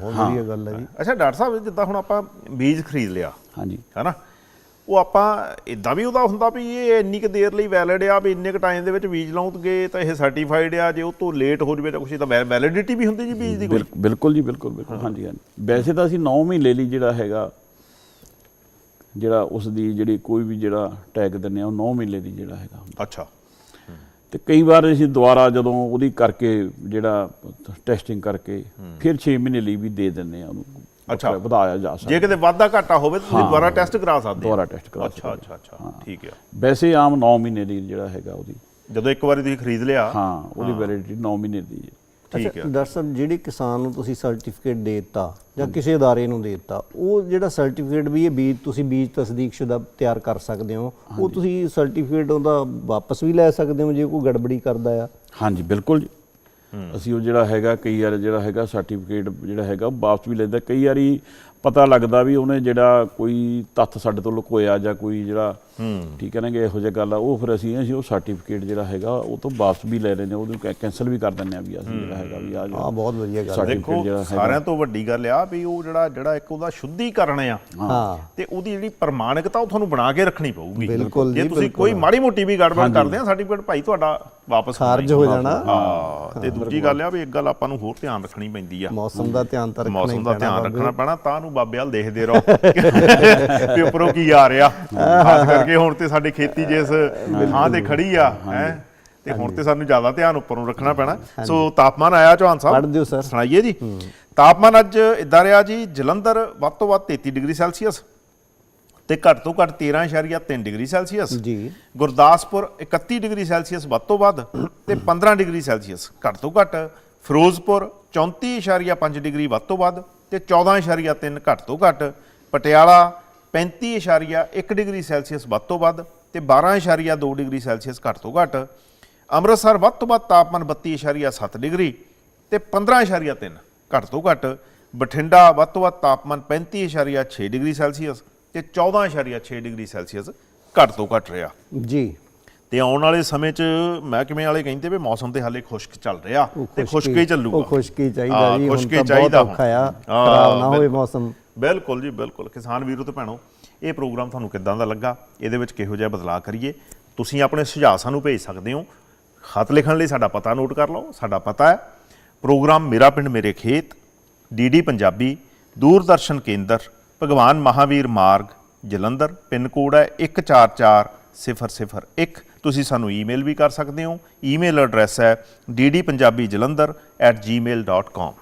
ਬਹੁਤ ਵਧੀਆ ਗੱਲ ਹੈ ਜੀ। ਅੱਛਾ ਡਾਕਟਰ ਸਾਹਿਬ ਜਿੱਦਾਂ ਹੁਣ ਆਪਾਂ ਬੀਜ ਖਰੀਦ ਲਿਆ ਹਾਂਜੀ। ਹੈਨਾ? ਉਹ ਆਪਾਂ ਇਦਾਂ ਵੀ ਉਹਦਾ ਹੁੰਦਾ ਵੀ ਇਹ ਇੰਨੀ ਕੁ ਦੇਰ ਲਈ ਵੈਲਿਡ ਆ ਵੀ ਇੰਨੇ ਕੁ ਟਾਈਮ ਦੇ ਵਿੱਚ ਬੀਜ ਲਾਉਂਗੇ ਤਾਂ ਇਹ ਸਰਟੀਫਾਈਡ ਆ ਜੇ ਉਹ ਤੋਂ ਲੇਟ ਹੋ ਜਵੇ ਤਾਂ ਕੁਛ ਤਾਂ ਵੈਲਿਡਿਟੀ ਵੀ ਹੁੰਦੀ ਜੀ ਬੀਜ ਦੀ ਕੋਈ? ਬਿਲ- ਬਿਲਕੁਲ ਜੀ ਬਿਲਕੁਲ ਬਿਲਕੁਲ ਹਾਂਜੀ ਹਾਂਜੀ। ਵੈਸੇ ਤਾਂ ਅਸੀਂ 9 ਮਹੀਨੇ ਲਈ ਜਿਹੜਾ ਹੈਗਾ ਜਿਹੜਾ ਉਸ ਦੀ ਜਿਹੜੀ ਕੋਈ ਵੀ ਜਿਹੜਾ ਟੈਗ ਦਿੰਨੇ ਆ ਉਹ 9 ਮਹੀਨੇ ਦੀ ਜਿਹੜਾ ਹੈਗਾ। ਅੱਛਾ। ਤੇ ਕਈ ਵਾਰ ਅਸੀਂ ਦੁਬਾਰਾ ਜਦੋਂ ਉਹਦੀ ਕਰਕੇ ਜਿਹੜਾ ਟੈਸਟਿੰਗ ਕਰਕੇ ਫਿਰ 6 ਮਹੀਨੇ ਲਈ ਵੀ ਦੇ ਦਿੰਨੇ ਆ ਉਹਨੂੰ। ਅੱਛਾ। ਵਧਾਇਆ ਜਾ ਸਕਦਾ। ਜੇ ਕਿਤੇ ਵਾਧਾ ਘਾਟਾ ਹੋਵੇ ਤਾਂ ਤੁਸੀਂ ਦੁਬਾਰਾ ਟੈਸਟ ਕਰਾ ਸਕਦੇ ਹੋ। ਦੁਬਾਰਾ ਟੈਸਟ ਕਰਾ ਅੱਛਾ ਅੱਛਾ ਅੱਛਾ। ਠੀਕ ਹੈ। ਵੈਸੇ ਆਮ 9 ਮਹੀਨੇ ਲਈ ਜਿਹੜਾ ਹੈਗਾ ਉਹਦੀ। ਜਦੋਂ ਇੱਕ ਵਾਰੀ ਤੁਸੀਂ ਖਰੀਦ ਲਿਆ। ਹਾਂ ਉਹਦੀ ਵੈਲਿਡਿਟੀ 9 ਮਹੀਨੇ ਦੀ ਹੈ। ਠੀਕ ਹੈ। ਡਾਕਟਰ ਸਾਹਿਬ ਜਿਹੜੇ ਕਿਸਾਨ ਨੂੰ ਤੁਸੀਂ ਸਰਟੀਫਿਕੇਟ ਦੇ ਦਿੱਤਾ ਜਾਂ ਕਿਸੇ ਅਦਾਰੇ ਨੂੰ ਦੇ ਦਿੱਤਾ ਉਹ ਜਿਹੜਾ ਸਰਟੀਫਿਕੇਟ ਵੀ ਇਹ ਬੀਜ ਤੁਸੀਂ ਬੀਜ ਤਸਦੀਕਸ਼ੁਦਾ ਤਿਆਰ ਕਰ ਸਕਦੇ ਹੋ ਉਹ ਤੁਸੀਂ ਸਰਟੀਫਿਕੇਟ ਉਹਦਾ ਵਾਪਸ ਵੀ ਲੈ ਸਕਦੇ ਹੋ ਜੇ ਕੋਈ ਗੜਬੜੀ ਕਰਦਾ ਆ? ਹਾਂਜੀ ਬਿਲਕੁਲ ਜੀ। ਅਸੀਂ ਉਹ ਜਿਹੜਾ ਹੈਗਾ ਕਈ ਵਾਰ ਜਿਹੜਾ ਹੈਗਾ ਸਰਟੀਫਿਕੇਟ ਜਿਹੜਾ ਹੈਗਾ ਵਾਪਸ ਵੀ ਲੈਂਦਾ ਕਈ ਵਾਰੀ ਪਤਾ ਲੱਗਦਾ ਵੀ ਉਹਨੇ ਜਿਹੜਾ ਕੋਈ ਤੱਥ ਸਾਡੇ ਤੋਂ ਲੁਕੋਇਆ ਜਾਂ ਕੋਈ ਜਿਹੜਾ ਠੀਕ ਹੈ ਨਾ ਕਿ ਇਹੋ ਜਿਹੀ ਗੱਲ ਆ ਉਹ ਫਿਰ ਅਸੀਂ ਅਸੀਂ ਉਹ ਸਰਟੀਫਿਕੇਟ ਜਿਹੜਾ ਹੈਗਾ ਉਹ ਤੋਂ ਵਾਪਸ ਵੀ ਲੈ ਲੈਂਦੇ ਹਾਂ ਉਹਨੂੰ ਕੈਨਸਲ ਵੀ ਕਰ ਦਿੰਦੇ ਆ ਵੀ ਅਸੀਂ ਜਿਹੜਾ ਹੈਗਾ ਵੀ ਆ ਆ ਬਹੁਤ ਵਧੀਆ ਗੱਲ ਹੈ ਸਾਡੇ ਦੇਖੋ ਸਾਰਿਆਂ ਤੋਂ ਵੱਡੀ ਗੱਲ ਆ ਵੀ ਉਹ ਜਿਹੜਾ ਜਿਹੜਾ ਇੱਕ ਉਹਦਾ ਸ਼ੁੱਧੀਕਰਨ ਆ। ਹਾਂ। ਤੇ ਉਹਦੀ ਜਿਹੜੀ ਪ੍ਰਮਾਣਿਕਤਾ ਉਹ ਤੁਹਾਨੂੰ ਬਣਾ ਕੇ ਰੱਖਣੀ ਪਊਗੀ। ਬਿਲਕੁਲ ਜੇ ਜੀ, ਤੁਸੀਂ ਕੋਈ ਮਾੜੀ ਮੋਟੀ ਵੀ ਗੜਬੜ ਕਰਦੇ ਆ ਸਰਟੀਫਿਕੇਟ ਭਾਈ ਤੁਹਾਡਾ ਵਾਪਸ ਖਾਰਜ ਹੋ ਜਾਣਾ। ਹਾਂ ਤੇ ਦੂਜੀ ਗੱਲ ਆ ਵੀ ਇੱਕ ਗੱਲ ਆਪਾਂ ਨੂੰ ਹੋਰ ਧਿਆਨ ਰੱਖਣੀ ਪੈਂਦੀ ਆ। ਮੌਸਮ ਦਾ ਧਿਆਨ ਤਾਂ ਰੱਖਣਾ ਮੌਸਮ ਦਾ ਧਿਆਨ। ਰੱਖਣਾ ਪੈਣਾ ਤਾਂ ਨੂੰ ਬਾਬੇ ਵੱਲ ਦੇਖਦੇ ਰਹੋ। ਕਿ ਉੱਪਰੋਂ ਕੀ ਆ ਰਿਹਾ। ਖਾਸ ਕਰਕੇ ਹੁਣ ਤੇ ਸਾਡੀ ਖੇਤੀ ਜਿਸ ਥਾਂ ਤੇ ਖੜੀ ਆ ਹੈ। ਤੇ ਹੁਣ ਤੇ ਸਾਨੂੰ ਜ਼ਿਆਦਾ ਧਿਆਨ ਉੱਪਰੋਂ ਰੱਖਣਾ ਪੈਣਾ। ਸੋ ਤਾਪਮਾਨ ਆਇਆ ਚੌਹਾਨ ਪੜ੍ਹ ਸਾਹਿਬ ਦਿਓ ਸਰ। ਸੁਣਾਈਏ ਜੀ? ਤਾਪਮਾਨ ਅੱਜ ਇਦਾਂ ਰਿਹਾ ਜੀ ਜਲੰਧਰ ਵੱਧ ਤੋਂ ਵੱਧ 33 ਡਿਗਰੀ ਸੈਲਸੀਅਸ। ਤੇ ਘੱਟ ਤੋਂ ਘੱਟ 13.3 ਡਿਗਰੀ ਸੈਲਸੀਅਸ। ਜੀ। ਗੁਰਦਾਸਪੁਰ 31 ਡਿਗਰੀ ਸੈਲਸੀਅਸ ਵੱਧ ਤੋਂ ਵੱਧ ਤੇ 15 ਡਿਗਰੀ ਸੈਲਸੀਅਸ ਘੱਟ ਤੋਂ ਘੱਟ। ਫਿਰੋਜ਼ਪੁਰ 34.5 ਡਿਗਰੀ ਵੱਧ ਤੋਂ ਵੱਧ ਤੇ 14.3 ਘੱਟ ਤੋਂ ਘੱਟ। ਪਟਿਆਲਾ 35.1 ਡਿਗਰੀ ਸੈਲਸੀਅਸ ਵੱਧ ਤੋਂ ਵੱਧ ਤੇ 12.2 ਡਿਗਰੀ ਸੈਲਸੀਅਸ ਘੱਟ ਤੋਂ ਘੱਟ। ਅੰਮ੍ਰਿਤਸਰ ਵੱਧ ਤੋਂ ਵੱਧ ਤਾਪਮਾਨ 32.7 ਡਿਗਰੀ ਤੇ 15.3 ਘੱਟ ਤੋਂ ਘੱਟ। ਬਠਿੰਡਾ ਵੱਧ ਤੋਂ ਵੱਧ ਤਾਪਮਾਨ 35.6 ਡਿਗਰੀ ਸੈਲਸੀਅਸ ਤੇ 14.6 ਡਿਗਰੀ ਸੈਲਸੀਅਸ ਘੱਟ ਤੋਂ ਘੱਟ ਰਿਹਾ। ਜੀ। ਤੇ ਆਉਣ ਵਾਲੇ ਸਮੇਂ 'ਚ ਮਹਿਕਮੇ ਵਾਲੇ ਕਹਿੰਦੇ ਵੀ ਮੌਸਮ ਤੇ ਹਾਲੇ ਖੁਸ਼ਕ ਚੱਲ ਰਿਹਾ ਤੇ ਖੁਸ਼ਕ ਹੀ ਚੱਲੂਗਾ। ਉਹ ਖੁਸ਼ਕੀ ਚਾਹੀਦਾ ਹਾਂ, ਜੀ ਹੁਣ ਤਾਂ ਚਾਹੀਦਾ ਬਹੁਤ ਔਖਾ ਆ। ਖਰਾਬ ਨਾ ਹੋਵੇ। ਮੌਸਮ। ਬਿਲਕੁਲ ਜੀ ਬਿਲਕੁਲ। ਕਿਸਾਨ ਵੀਰੋ ਤੇ ਭੈਣੋ ਇਹ ਪ੍ਰੋਗਰਾਮ ਤੁਹਾਨੂੰ ਕਿੱਦਾਂ ਦਾ ਲੱਗਾ? ਇਹਦੇ ਵਿੱਚ ਕਿਹੋ ਜਿਹਾ ਬਦਲਾਅ ਕਰੀਏ? ਤੁਸੀਂ ਆਪਣੇ ਸੁਝਾਅ ਸਾਨੂੰ ਭੇਜ ਸਕਦੇ ਹੋ। ਖਤ ਲਿਖਣ ਲਈ ਸਾਡਾ ਪਤਾ ਨੋਟ ਕਰ ਲਓ। ਸਾਡਾ ਪਤਾ ਹੈ ਪ੍ਰੋਗਰਾਮ ਮੇਰਾ ਪਿੰਡ ਮੇਰੇ ਖੇਤ ਡੀਡੀ ਪੰਜਾਬੀ ਦੂਰਦਰਸ਼ਨ ਕੇਂਦਰ। ਭਗਵਾਨ ਮਹਾਵੀਰ ਮਾਰਗ, ਜਲੰਧਰ, ਪਿੰਨ ਕੋਡ ਹੈ 144001 ਤੁਸੀਂ ਸਾਨੂੰ ਈਮੇਲ ਵੀ ਕਰ ਸਕਦੇ ਹੋ। ਈਮੇਲ ਐਡਰੈਸ ਹੈ ddpunjabi.jalandhar@gmail.com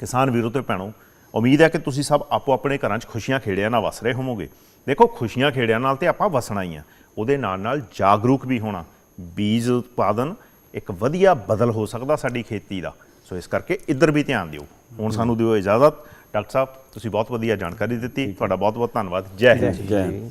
ਕਿਸਾਨ ਵੀਰੋ ਤੇ ਭੈਣੋ, ਉਮੀਦ ਹੈ ਕਿ ਤੁਸੀਂ ਸਭ ਆਪੋ ਆਪਣੇ ਘਰਾਂ 'ਚ ਖੁਸ਼ੀਆਂ ਖੇੜਿਆਂ ਨਾਲ ਵਸ ਰਹੇ ਹੋਵੋਗੇ। ਦੇਖੋ, ਖੁਸ਼ੀਆਂ ਖੇੜਿਆਂ ਨਾਲ ਤੇ ਆਪਾਂ ਵਸਣਾ ਹੀ ਆ। ਉਹਦੇ ਨਾਲ ਨਾਲ ਜਾਗਰੂਕ ਵੀ ਹੋਣਾ। ਬੀਜ ਉਤਪਾਦਨ ਇੱਕ ਵਧੀਆ ਬਦਲ ਹੋ ਸਕਦਾ ਸਾਡੀ ਖੇਤੀ ਦਾ। ਸੋ ਇਸ ਕਰਕੇ ਇੱਧਰ ਵੀ ਧਿਆਨ ਦਿਓ। ਹੁਣ ਸਾਨੂੰ ਦਿਓ ਇਜਾਜ਼ਤ। ਡਾਕਟਰ ਸਾਹਿਬ, ਤੁਸੀਂ ਬਹੁਤ ਵਧੀਆ ਜਾਣਕਾਰੀ ਦਿੱਤੀ, ਤੁਹਾਡਾ ਬਹੁਤ ਬਹੁਤ ਧੰਨਵਾਦ ਜੈ ਹਿੰਦ ਜੈ ਹਿੰਦ।